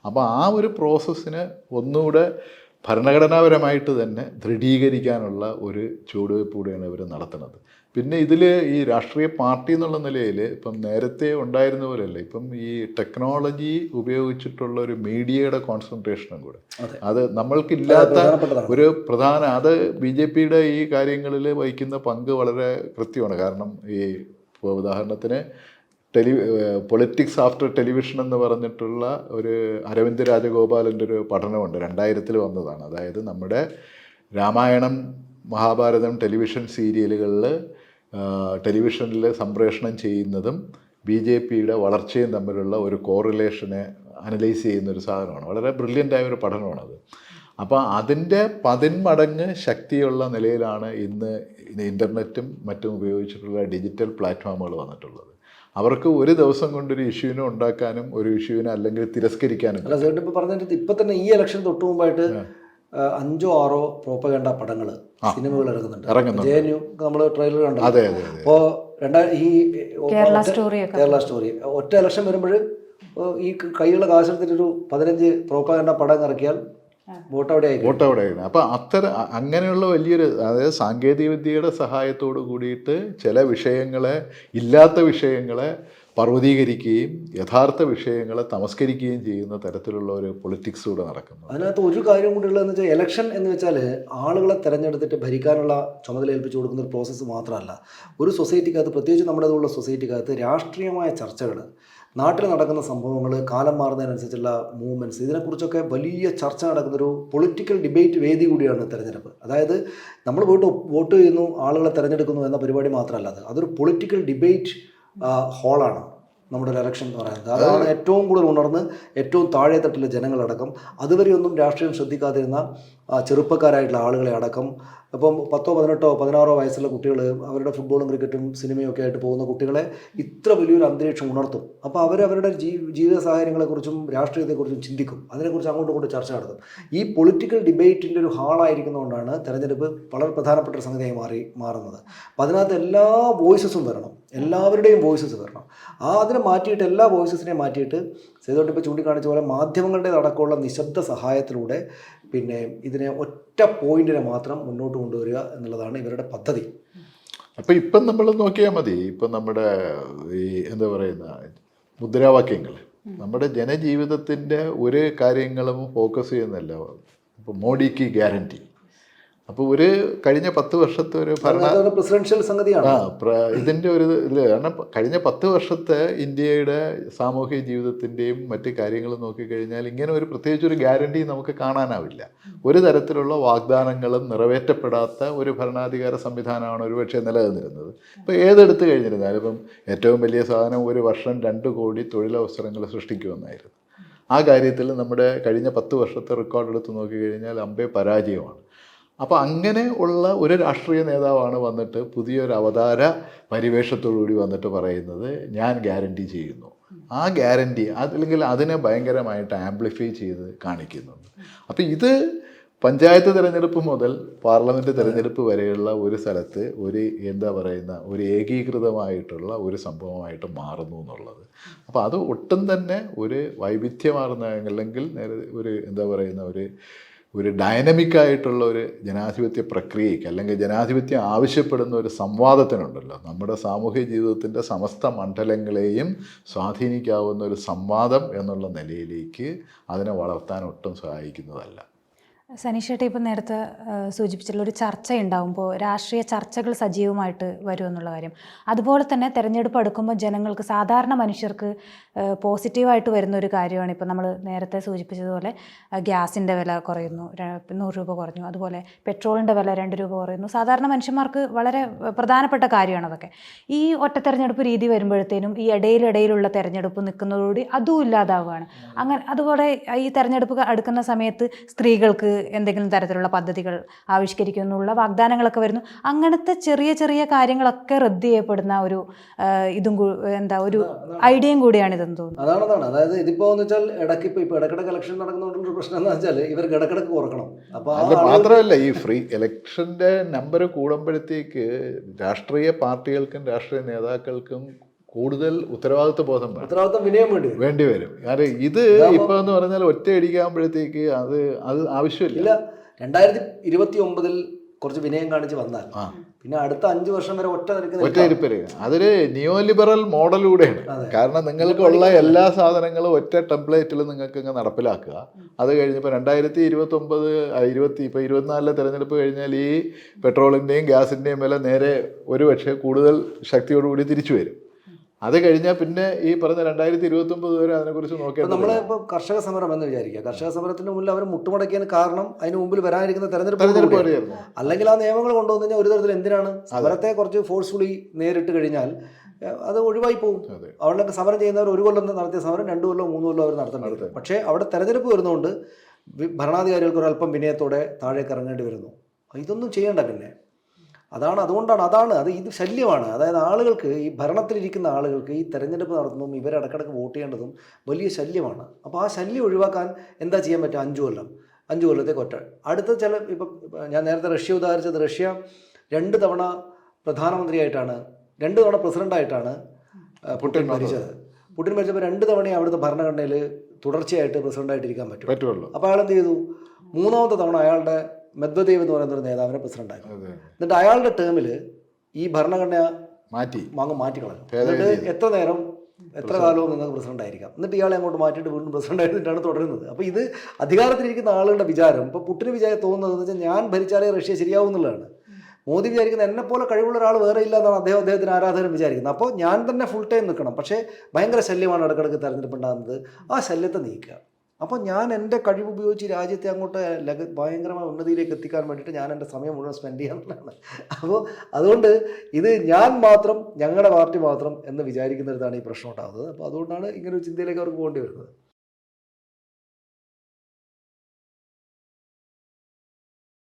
അപ്പോൾ ആ ഒരു പ്രോസസ്സിന് ഒന്നുകൂടെ ഭരണഘടനാപരമായിട്ട് തന്നെ ദൃഢീകരിക്കാനുള്ള ഒരു ചുവടുവയ്പ് കൂടെയാണ് ഇവർ നടത്തുന്നത്. പിന്നെ ഇതിൽ ഈ രാഷ്ട്രീയ പാർട്ടി എന്നുള്ള നിലയിൽ ഇപ്പം നേരത്തെ ഉണ്ടായിരുന്ന പോലെയല്ല. ഇപ്പം ഈ ടെക്നോളജി ഉപയോഗിച്ചിട്ടുള്ള ഒരു മീഡിയയുടെ കോൺസെൻട്രേഷനും കൂടെ. അത്. നമ്മൾക്കില്ലാത്ത ഒരു പ്രധാന അത് ബി ജെ പിയുടെ ഈ കാര്യങ്ങളിൽ വഹിക്കുന്ന പങ്ക് വളരെ കൃത്യമാണ്. കാരണം ഈ ഉദാഹരണത്തിന് ടെലി പൊളിറ്റിക്സ് ആഫ്റ്റർ ടെലിവിഷൻ എന്ന് പറഞ്ഞിട്ടുള്ള ഒരു അരവിന്ദ് രാജഗോപാലന്റെ ഒരു പഠനമുണ്ട്. രണ്ടായിരത്തിൽ വന്നതാണ്. അതായത് നമ്മുടെ രാമായണം മഹാഭാരതം ടെലിവിഷൻ സീരിയലുകളിൽ ടെലിവിഷനിൽ സംപ്രേഷണം ചെയ്യുന്നതും ബി ജെ പിയുടെ വളർച്ചയും തമ്മിലുള്ള ഒരു കോറിലേഷനെ അനലൈസ് ചെയ്യുന്ന ഒരു സാധനമാണ്. വളരെ ബ്രില്യന്റ് ആയ ഒരു പഠനമാണത്. അപ്പോൾ അതിന്റെ പതിന്മടങ്ങ് ശക്തിയുള്ള നിലയിലാണ് ഇന്ന് ഇന്റർനെറ്റും മറ്റും ഉപയോഗിച്ചിട്ടുള്ള ഡിജിറ്റൽ പ്ലാറ്റ്ഫോമുകൾ വന്നിട്ടുള്ളത്. അവർക്ക് ഒരു ദിവസം കൊണ്ടൊരു ഇഷ്യൂവിനെ ഉണ്ടാക്കാനും ഒരു ഇഷ്യൂവിനെ അല്ലെങ്കിൽ തിരസ്കരിക്കാനും പറഞ്ഞിട്ട് ഇപ്പം തന്നെ ഈ ഇലക്ഷൻ തൊട്ട് മുമ്പായിട്ട് അഞ്ചോ ആറോ പ്രോപ്പകേണ്ട പടങ്ങൾ സിനിമകൾ ഇറങ്ങുന്നുണ്ട്. ഇറങ്ങുന്നുണ്ട്. ജെ എൻ യു നമ്മൾ ട്രെയിലർ കണ്ടു. അതെ അതെ അതെ. അപ്പോൾ രണ്ടാ ഈ കേരള സ്റ്റോറി ഒറ്റ ഇലക്ഷൻ വരുമ്പോൾ ഈ കൈയുള്ള കാശെടുത്തിട്ട് ഒരു പതിനഞ്ച് പ്രോപ്പകേണ്ട പടം ഇറക്കിയാൽ വോട്ട് അവിടെ ആയിരിക്കും. വോട്ട് അവിടെയാണ് അപ്പം അത്തരം അങ്ങനെയുള്ള വലിയൊരു അതായത് സാങ്കേതിക വിദ്യയുടെ സഹായത്തോട് കൂടിയിട്ട് ചില വിഷയങ്ങളെ ഇല്ലാത്ത വിഷയങ്ങളെ പർവതീകരിക്കുകയും യഥാർത്ഥ വിഷയങ്ങളെ തമസ്കരിക്കുകയും ചെയ്യുന്ന തരത്തിലുള്ള ഒരു പൊളിറ്റിക്സ് കൂടെ നടക്കുന്നു. അതിനകത്ത് ഒരു കാര്യം കൂടി ഉള്ളതെന്ന് വെച്ചാൽ ഇലക്ഷൻ എന്ന് വെച്ചാൽ ആളുകളെ തെരഞ്ഞെടുത്തിട്ട് ഭരിക്കാനുള്ള ചുമതല ഏൽപ്പിച്ചു കൊടുക്കുന്ന ഒരു പ്രോസസ്സ് മാത്രമല്ല. ഒരു സൊസൈറ്റിക്കകത്ത് പ്രത്യേകിച്ച് നമ്മുടെ ഇതുള്ള സൊസൈറ്റിക്കകത്ത് രാഷ്ട്രീയമായ ചർച്ചകൾ നാട്ടിൽ നടക്കുന്ന സംഭവങ്ങൾ കാലം മാറുന്നതിനനുസരിച്ചുള്ള മൂവ്മെന്റ്സ് ഇതിനെക്കുറിച്ചൊക്കെ വലിയ ചർച്ച നടക്കുന്നൊരു പൊളിറ്റിക്കൽ ഡിബേറ്റ് വേദി കൂടിയാണ് തെരഞ്ഞെടുപ്പ്. അതായത് നമ്മൾ പോയിട്ട് വോട്ട് ചെയ്യുന്നു ആളുകളെ തിരഞ്ഞെടുക്കുന്നു എന്ന പരിപാടി മാത്രമല്ല അത്. അതൊരു പൊളിറ്റിക്കൽ ഡിബേറ്റ് ഹാളാണ് നമ്മുടെ ഒരു ഇലക്ഷൻ എന്ന് പറയുന്നത്. അതാണ് ഏറ്റവും കൂടുതൽ ഉണർന്ന് ഏറ്റവും താഴെ തട്ടിലെ ജനങ്ങളടക്കം. അതുവരെയൊന്നും രാഷ്ട്രീയം ശ്രദ്ധിക്കാതിരുന്ന ചെറുപ്പക്കാരായിട്ടുള്ള ആളുകളെ അടക്കം ഇപ്പം പത്തോ പതിനെട്ടോ പതിനാറോ വയസ്സുള്ള കുട്ടികൾ അവരുടെ ഫുട്ബോളും ക്രിക്കറ്റും സിനിമയും ഒക്കെ ആയിട്ട് പോകുന്ന കുട്ടികളെ ഇത്ര വലിയൊരു അന്തരീക്ഷം ഉണർത്തും. അപ്പോൾ അവർ അവരുടെ ജീ ജീവിത സാഹചര്യങ്ങളെക്കുറിച്ചും രാഷ്ട്രീയത്തെക്കുറിച്ചും ചിന്തിക്കും. അതിനെക്കുറിച്ച് അങ്ങോട്ടും ഇങ്ങോട്ടും ചർച്ച നടത്തും. ഈ പൊളിറ്റിക്കൽ ഡിബേറ്റിന്റെ ഒരു ഹാളായിരിക്കുന്നതുകൊണ്ടാണ് തെരഞ്ഞെടുപ്പ് വളരെ പ്രധാനപ്പെട്ട ഒരു സംഗതിയായി മാറി മാറുന്നത്. അപ്പം അതിനകത്ത് എല്ലാ വോയിസസും വരണം. എല്ലാവരുടെയും വോയിസസ് വരണം. ആ അതിനെ മാറ്റിയിട്ട് എല്ലാ വോയിസസിനെയും മാറ്റിയിട്ട് സേതോട്ട് ഇപ്പോൾ ചൂണ്ടിക്കാണിച്ച പോലെ മാധ്യമങ്ങളുടെ അടക്കമുള്ള നിശബ്ദ സഹായത്തിലൂടെ പിന്നെ ഇതിനെ ഒറ്റ പോയിന്റിനെ മാത്രം മുന്നോട്ട് കൊണ്ടുവരിക എന്നുള്ളതാണ് ഇവരുടെ പദ്ധതി. അപ്പോൾ ഇപ്പം നമ്മൾ നോക്കിയാൽ മതി. ഇപ്പം നമ്മുടെ ഈ എന്താ പറയുന്ന മുദ്രാവാക്യങ്ങൾ. നമ്മുടെ ജനജീവിതത്തിന്റെ ഒരു കാര്യങ്ങളും ഫോക്കസ് ചെയ്യുന്നില്ല. ഇപ്പം മോഡിക്ക് ഗ്യാരണ്ടി അപ്പോൾ ഒരു കഴിഞ്ഞ പത്ത് വർഷത്തെ ഒരു ഭരണ പ്രസിഡൻഷ്യൽ സംഗതിയാണ്. ആ ഇതിന്റെ ഒരു ഇതിൽ കാരണം കഴിഞ്ഞ പത്ത് വർഷത്തെ ഇന്ത്യയുടെ സാമൂഹിക ജീവിതത്തിന്റെയും മറ്റ് കാര്യങ്ങളും നോക്കിക്കഴിഞ്ഞാൽ ഇങ്ങനെ ഒരു പ്രത്യേകിച്ച് ഒരു ഗ്യാരണ്ടി നമുക്ക് കാണാനാവില്ല. ഒരു തരത്തിലുള്ള വാഗ്ദാനങ്ങളും നിറവേറ്റപ്പെടാത്ത ഒരു ഭരണാധികാര സംവിധാനമാണ് ഒരുപക്ഷെ നിലനിന്നിരുന്നത്. ഇപ്പോൾ ഏതെടുത്ത് കഴിഞ്ഞിരുന്നാലും ഇപ്പം ഏറ്റവും വലിയ സാധനം ഒരു വർഷം രണ്ട് കോടി തൊഴിലവസരങ്ങൾ സൃഷ്ടിക്കുമെന്നായിരുന്നു. ആ കാര്യത്തിൽ നമ്മുടെ കഴിഞ്ഞ പത്ത് വർഷത്തെ റെക്കോർഡ് എടുത്ത് നോക്കിക്കഴിഞ്ഞാൽ അമ്പേ പരാജയമാണ്. അപ്പോൾ അങ്ങനെ ഉള്ള ഒരു രാഷ്ട്രീയ നേതാവാണ് വന്നിട്ട് പുതിയൊരു അവതാര പരിവേഷത്തോടുകൂടി വന്നിട്ട് പറയുന്നത് ഞാൻ ഗ്യാരണ്ടി ചെയ്യുന്നു. ആ ഗ്യാരണ്ടി അല്ലെങ്കിൽ അതിനെ ഭയങ്കരമായിട്ട് ആംപ്ലിഫൈ ചെയ്ത് കാണിക്കുന്നുണ്ട്. അപ്പോൾ ഇത് പഞ്ചായത്ത് തിരഞ്ഞെടുപ്പ് മുതൽ പാർലമെന്റ് തിരഞ്ഞെടുപ്പ് വരെയുള്ള ഒരു സ്ഥലത്ത് ഒരു എന്താ പറയുന്ന ഒരു ഏകീകൃതമായിട്ടുള്ള ഒരു സംഭവമായിട്ട് മാറുന്നു എന്നുള്ളത്. അപ്പോൾ അത് ഒട്ടും തന്നെ ഒരു വൈവിധ്യമാർന്ന അല്ലെങ്കിൽ നേരെ ഒരു എന്താ പറയുന്ന ഒരു ഒരു ഡൈനമിക്കായിട്ടുള്ള ഒരു ജനാധിപത്യ പ്രക്രിയയ്ക്ക് അല്ലെങ്കിൽ ജനാധിപത്യം ആവശ്യപ്പെടുന്ന ഒരു സംവാദത്തിനുണ്ടല്ലോ. നമ്മുടെ സാമൂഹ്യ ജീവിതത്തിന്റെ സമസ്ത മണ്ഡലങ്ങളെയും സ്വാധീനിക്കാവുന്ന ഒരു സംവാദം എന്നുള്ള നിലയിലേക്ക് അതിനെ വളർത്താൻ ഒട്ടും സഹായിക്കുന്നതല്ല. സനീഷേട്ട ഇപ്പം നേരത്തെ സൂചിപ്പിച്ചിട്ടുള്ള ഒരു ചർച്ച ഉണ്ടാകുമ്പോൾ രാഷ്ട്രീയ ചർച്ചകൾ സജീവമായിട്ട് വരും എന്നുള്ള കാര്യം. അതുപോലെ തന്നെ തെരഞ്ഞെടുപ്പ് അടുക്കുമ്പോൾ ജനങ്ങൾക്ക് സാധാരണ മനുഷ്യർക്ക് പോസിറ്റീവായിട്ട് വരുന്ന ഒരു കാര്യമാണ് ഇപ്പം നമ്മൾ നേരത്തെ സൂചിപ്പിച്ചതുപോലെ ഗ്യാസിന്റെ വില കുറയുന്നു നൂറ് രൂപ കുറഞ്ഞു. അതുപോലെ പെട്രോളിന്റെ വില രണ്ട് രൂപ കുറയുന്നു. സാധാരണ മനുഷ്യന്മാർക്ക് വളരെ പ്രധാനപ്പെട്ട കാര്യമാണ് അതൊക്കെ. ഈ ഒറ്റ തെരഞ്ഞെടുപ്പ് രീതി വരുമ്പോഴത്തേനും ഈ ഇടയിലിടയിലുള്ള തെരഞ്ഞെടുപ്പ് നിൽക്കുന്നതോടുകൂടി അതും ഇല്ലാതാവുകയാണ്. അങ്ങനെ അതുപോലെ ഈ തെരഞ്ഞെടുപ്പ് അടുക്കുന്ന സമയത്ത് സ്ത്രീകൾക്ക് എന്തെങ്കിലും തരത്തിലുള്ള പദ്ധതികൾ ആവിഷ്കരിക്കുന്നുള്ള വാഗ്ദാനങ്ങളൊക്കെ വരുന്നു. അങ്ങനത്തെ ചെറിയ ചെറിയ കാര്യങ്ങളൊക്കെ റദ്ദ് ചെയ്യപ്പെടുന്ന ഒരു ഇതും എന്താ ഒരു ഐഡിയയും കൂടിയാണ് ഇതെന്ന് തോന്നുന്നു. അതാണ് അതാണ്. അതായത് ഇതിപ്പോ എന്ന് വെച്ചാൽ ഇടയ്ക്ക് ഇപ്പൊ ഇപ്പൊ ഇടക്കിടക്ക് ഇലക്ഷൻ നടക്കുന്നതുകൊണ്ടൊരു പ്രശ്നം എന്ന് വെച്ചാൽ ഇവർക്ക് ഇടക്കിടക്ക് ഓർക്കണം അപ്പൊ മാത്രമല്ല ഈ ഫ്രീ ഇലക്ഷന്റെ നമ്പർ കൂടുമ്പോഴത്തേക്ക് രാഷ്ട്രീയ പാർട്ടികൾക്കും രാഷ്ട്രീയ നേതാക്കൾക്കും കൂടുതൽ ഉത്തരവാദിത്വ ബോധം ഉത്തരവാദിത്വം വിനയം വേണ്ടി വരും. വേണ്ടി വരും. കാരണം ഇത് ഇപ്പൊ എന്ന് പറഞ്ഞാൽ ഒറ്റ അടിക്കാകുമ്പോഴത്തേക്ക് അത് അത് ആവശ്യമില്ല. ഇല്ല രണ്ടായിരത്തി ഇരുപത്തി ഒമ്പതിൽ കുറച്ച് വിനയം കാണിച്ച് വന്നാൽ. പിന്നെ അടുത്ത അഞ്ചു വർഷം വരെ ഒറ്റ നിൽക്കുന്ന ഒറ്റ ഇരിപ്പര് അതൊരു നിയോ ലിബറൽ മോഡലൂടെയാണ് കാരണം നിങ്ങൾക്കുള്ള എല്ലാ സാധനങ്ങളും ഒറ്റ ടെംപ്ലേറ്റിൽ നിങ്ങൾക്ക് ഇങ്ങ് നടപ്പിലാക്കുക. അത് കഴിഞ്ഞപ്പോൾ രണ്ടായിരത്തി ഇരുപത്തി ഒമ്പത് ഇരുപത്തി ഇപ്പോൾ ഇരുപത്തിനാലിലെ തെരഞ്ഞെടുപ്പ് കഴിഞ്ഞാൽ ഈ പെട്രോളിന്റെയും ഗ്യാസിന്റെയും വില നേരെ ഒരു പക്ഷേ കൂടുതൽ ശക്തിയോടുകൂടി തിരിച്ചു വരും. അത് കഴിഞ്ഞാൽ പിന്നെ ഈ പറഞ്ഞ രണ്ടായിരത്തി ഇരുപത്തി ഒമ്പത് വരെ അതിനെക്കുറിച്ച് നോക്കിയാൽ നമ്മൾ ഇപ്പോൾ കർഷക സമരം എന്ന് വിചാരിക്കുക. കർഷക സമരത്തിന് മുന്നിൽ അവർ മുട്ടുമടക്കിയതിന് കാരണം അതിന് മുമ്പിൽ വരാനിരിക്കുന്ന തെരഞ്ഞെടുപ്പ് തെരഞ്ഞെടുപ്പ് അല്ലെങ്കിൽ ആ നിയമങ്ങൾ കൊണ്ടുവന്നു കഴിഞ്ഞാൽ ഒരു തരത്തിൽ എന്തിനാണ്? സമരത്തെ കുറച്ച് ഫോഴ്സ്ഫുള്ളി നേരിട്ട് കഴിഞ്ഞാൽ അത് ഒഴിവായി പോകും. അവിടെ സമരം ചെയ്യുന്നവർ ഒരു കൊല്ലം നടത്തിയ സമരം രണ്ടു കൊല്ലം മൂന്ന് കൊല്ലം അവർ നടത്തേണ്ടി വരും പക്ഷേ അവിടെ തെരഞ്ഞെടുപ്പ് വരുന്നതുകൊണ്ട് ഭരണാധികാരികൾക്ക് ഒരല്പം അല്പം വിനയത്തോടെ താഴേക്ക് ഇറങ്ങേണ്ടി വരുന്നു. ഇതൊന്നും ചെയ്യണ്ട പിന്നെ. അതാണ് അതുകൊണ്ടാണ് അതാണ് അത് ഇത് ശല്യമാണ്. അതായത് ആളുകൾക്ക് ഈ ഭരണത്തിലിരിക്കുന്ന ആളുകൾക്ക് ഈ തെരഞ്ഞെടുപ്പ് നടത്തുന്നതും ഇവർ ഇടക്കിടക്ക് വോട്ട് ചെയ്യേണ്ടതും വലിയ ശല്യമാണ്. അപ്പോൾ ആ ശല്യം ഒഴിവാക്കാൻ എന്താ ചെയ്യാൻ പറ്റുക? അഞ്ചു കൊല്ലം. അഞ്ചു കൊല്ലത്തെ കൊറ്റ അടുത്ത ചില ഇപ്പം ഇപ്പം ഞാൻ നേരത്തെ റഷ്യ ഉദാഹരിച്ചത് റഷ്യ രണ്ട് തവണ പ്രധാനമന്ത്രിയായിട്ടാണ് രണ്ട് തവണ പ്രസിഡന്റായിട്ടാണ് പുട്ടിൻ മരിച്ചത്. പുട്ടിൻ മരിച്ചപ്പോൾ രണ്ട് തവണയും അവിടുത്തെ ഭരണഘടനയിൽ തുടർച്ചയായിട്ട് പ്രസിഡന്റായിട്ടിരിക്കാൻ പറ്റും. പറ്റുമല്ലോ അപ്പോൾ അയാൾ എന്ത് ചെയ്തു? മൂന്നാമത്തെ തവണ അയാളുടെ മെദ്വദേവ് എന്ന് പറയുന്ന ഒരു നേതാവിനെ പ്രസിഡന്റാക്കി അതെ. എന്നിട്ട് അയാളുടെ ടേമിൽ ഈ ഭരണഘടന മാറ്റി. അങ്ങ് മാറ്റിക്കളഞ്ഞു എന്നിട്ട് എത്ര നേരം എത്ര കാലവും നിങ്ങൾക്ക് പ്രസിഡന്റ് ആയിരിക്കാം. എന്നിട്ട് ഇയാളെ അങ്ങോട്ട് മാറ്റിയിട്ട് വീണ്ടും പ്രസിഡന്റ് ആയിട്ടാണ് തുടരുന്നത്. അപ്പോൾ ഇത് അധികാരത്തിലിരിക്കുന്ന ആളുകളുടെ വിചാരം ഇപ്പോൾ പുട്ടിന് വിചാരം തോന്നുന്നത് എന്ന് വെച്ചാൽ ഞാൻ ഭരിച്ചാലേ റഷ്യ ശരിയാവും എന്നുള്ളതാണ്. മോദി വിചാരിക്കുന്ന എന്നെ പോലെ കഴിവുള്ള ഒരാൾ വേറെ ഇല്ല എന്നാണ് അദ്ദേഹം അദ്ദേഹത്തിന് ആരാധകരും വിചാരിക്കുന്നത്. അപ്പോൾ ഞാൻ തന്നെ ഫുൾ ടൈം നിൽക്കണം. പക്ഷേ ഭയങ്കര ശല്യമാണ് ഇടക്കിടക്ക് തെരഞ്ഞെടുപ്പ് ഉണ്ടാകുന്നത്. ആ ശല്യത്തെ നീക്കുക. അപ്പോൾ ഞാൻ എന്റെ കഴിവ് ഉപയോഗിച്ച് രാജ്യത്തെ അങ്ങോട്ട് ലഗ ഭയങ്കരമായ ഉന്നതിയിലേക്ക് എത്തിക്കാൻ വേണ്ടിയിട്ട് ഞാൻ എന്റെ സമയം മുഴുവൻ സ്പെൻഡ് ചെയ്യാനുള്ളതാണ് അപ്പോൾ അതുകൊണ്ട് ഇത് ഞാൻ മാത്രം ഞങ്ങളുടെ പാർട്ടി മാത്രം എന്ന് വിചാരിക്കുന്നിടത്താണ് ഈ പ്രശ്നം ഉണ്ടാകുന്നത് അപ്പോൾ അതുകൊണ്ടാണ് ഇങ്ങനെ ഒരു ചിന്തയിലേക്ക് അവർക്ക് പോകേണ്ടി വരുന്നത്.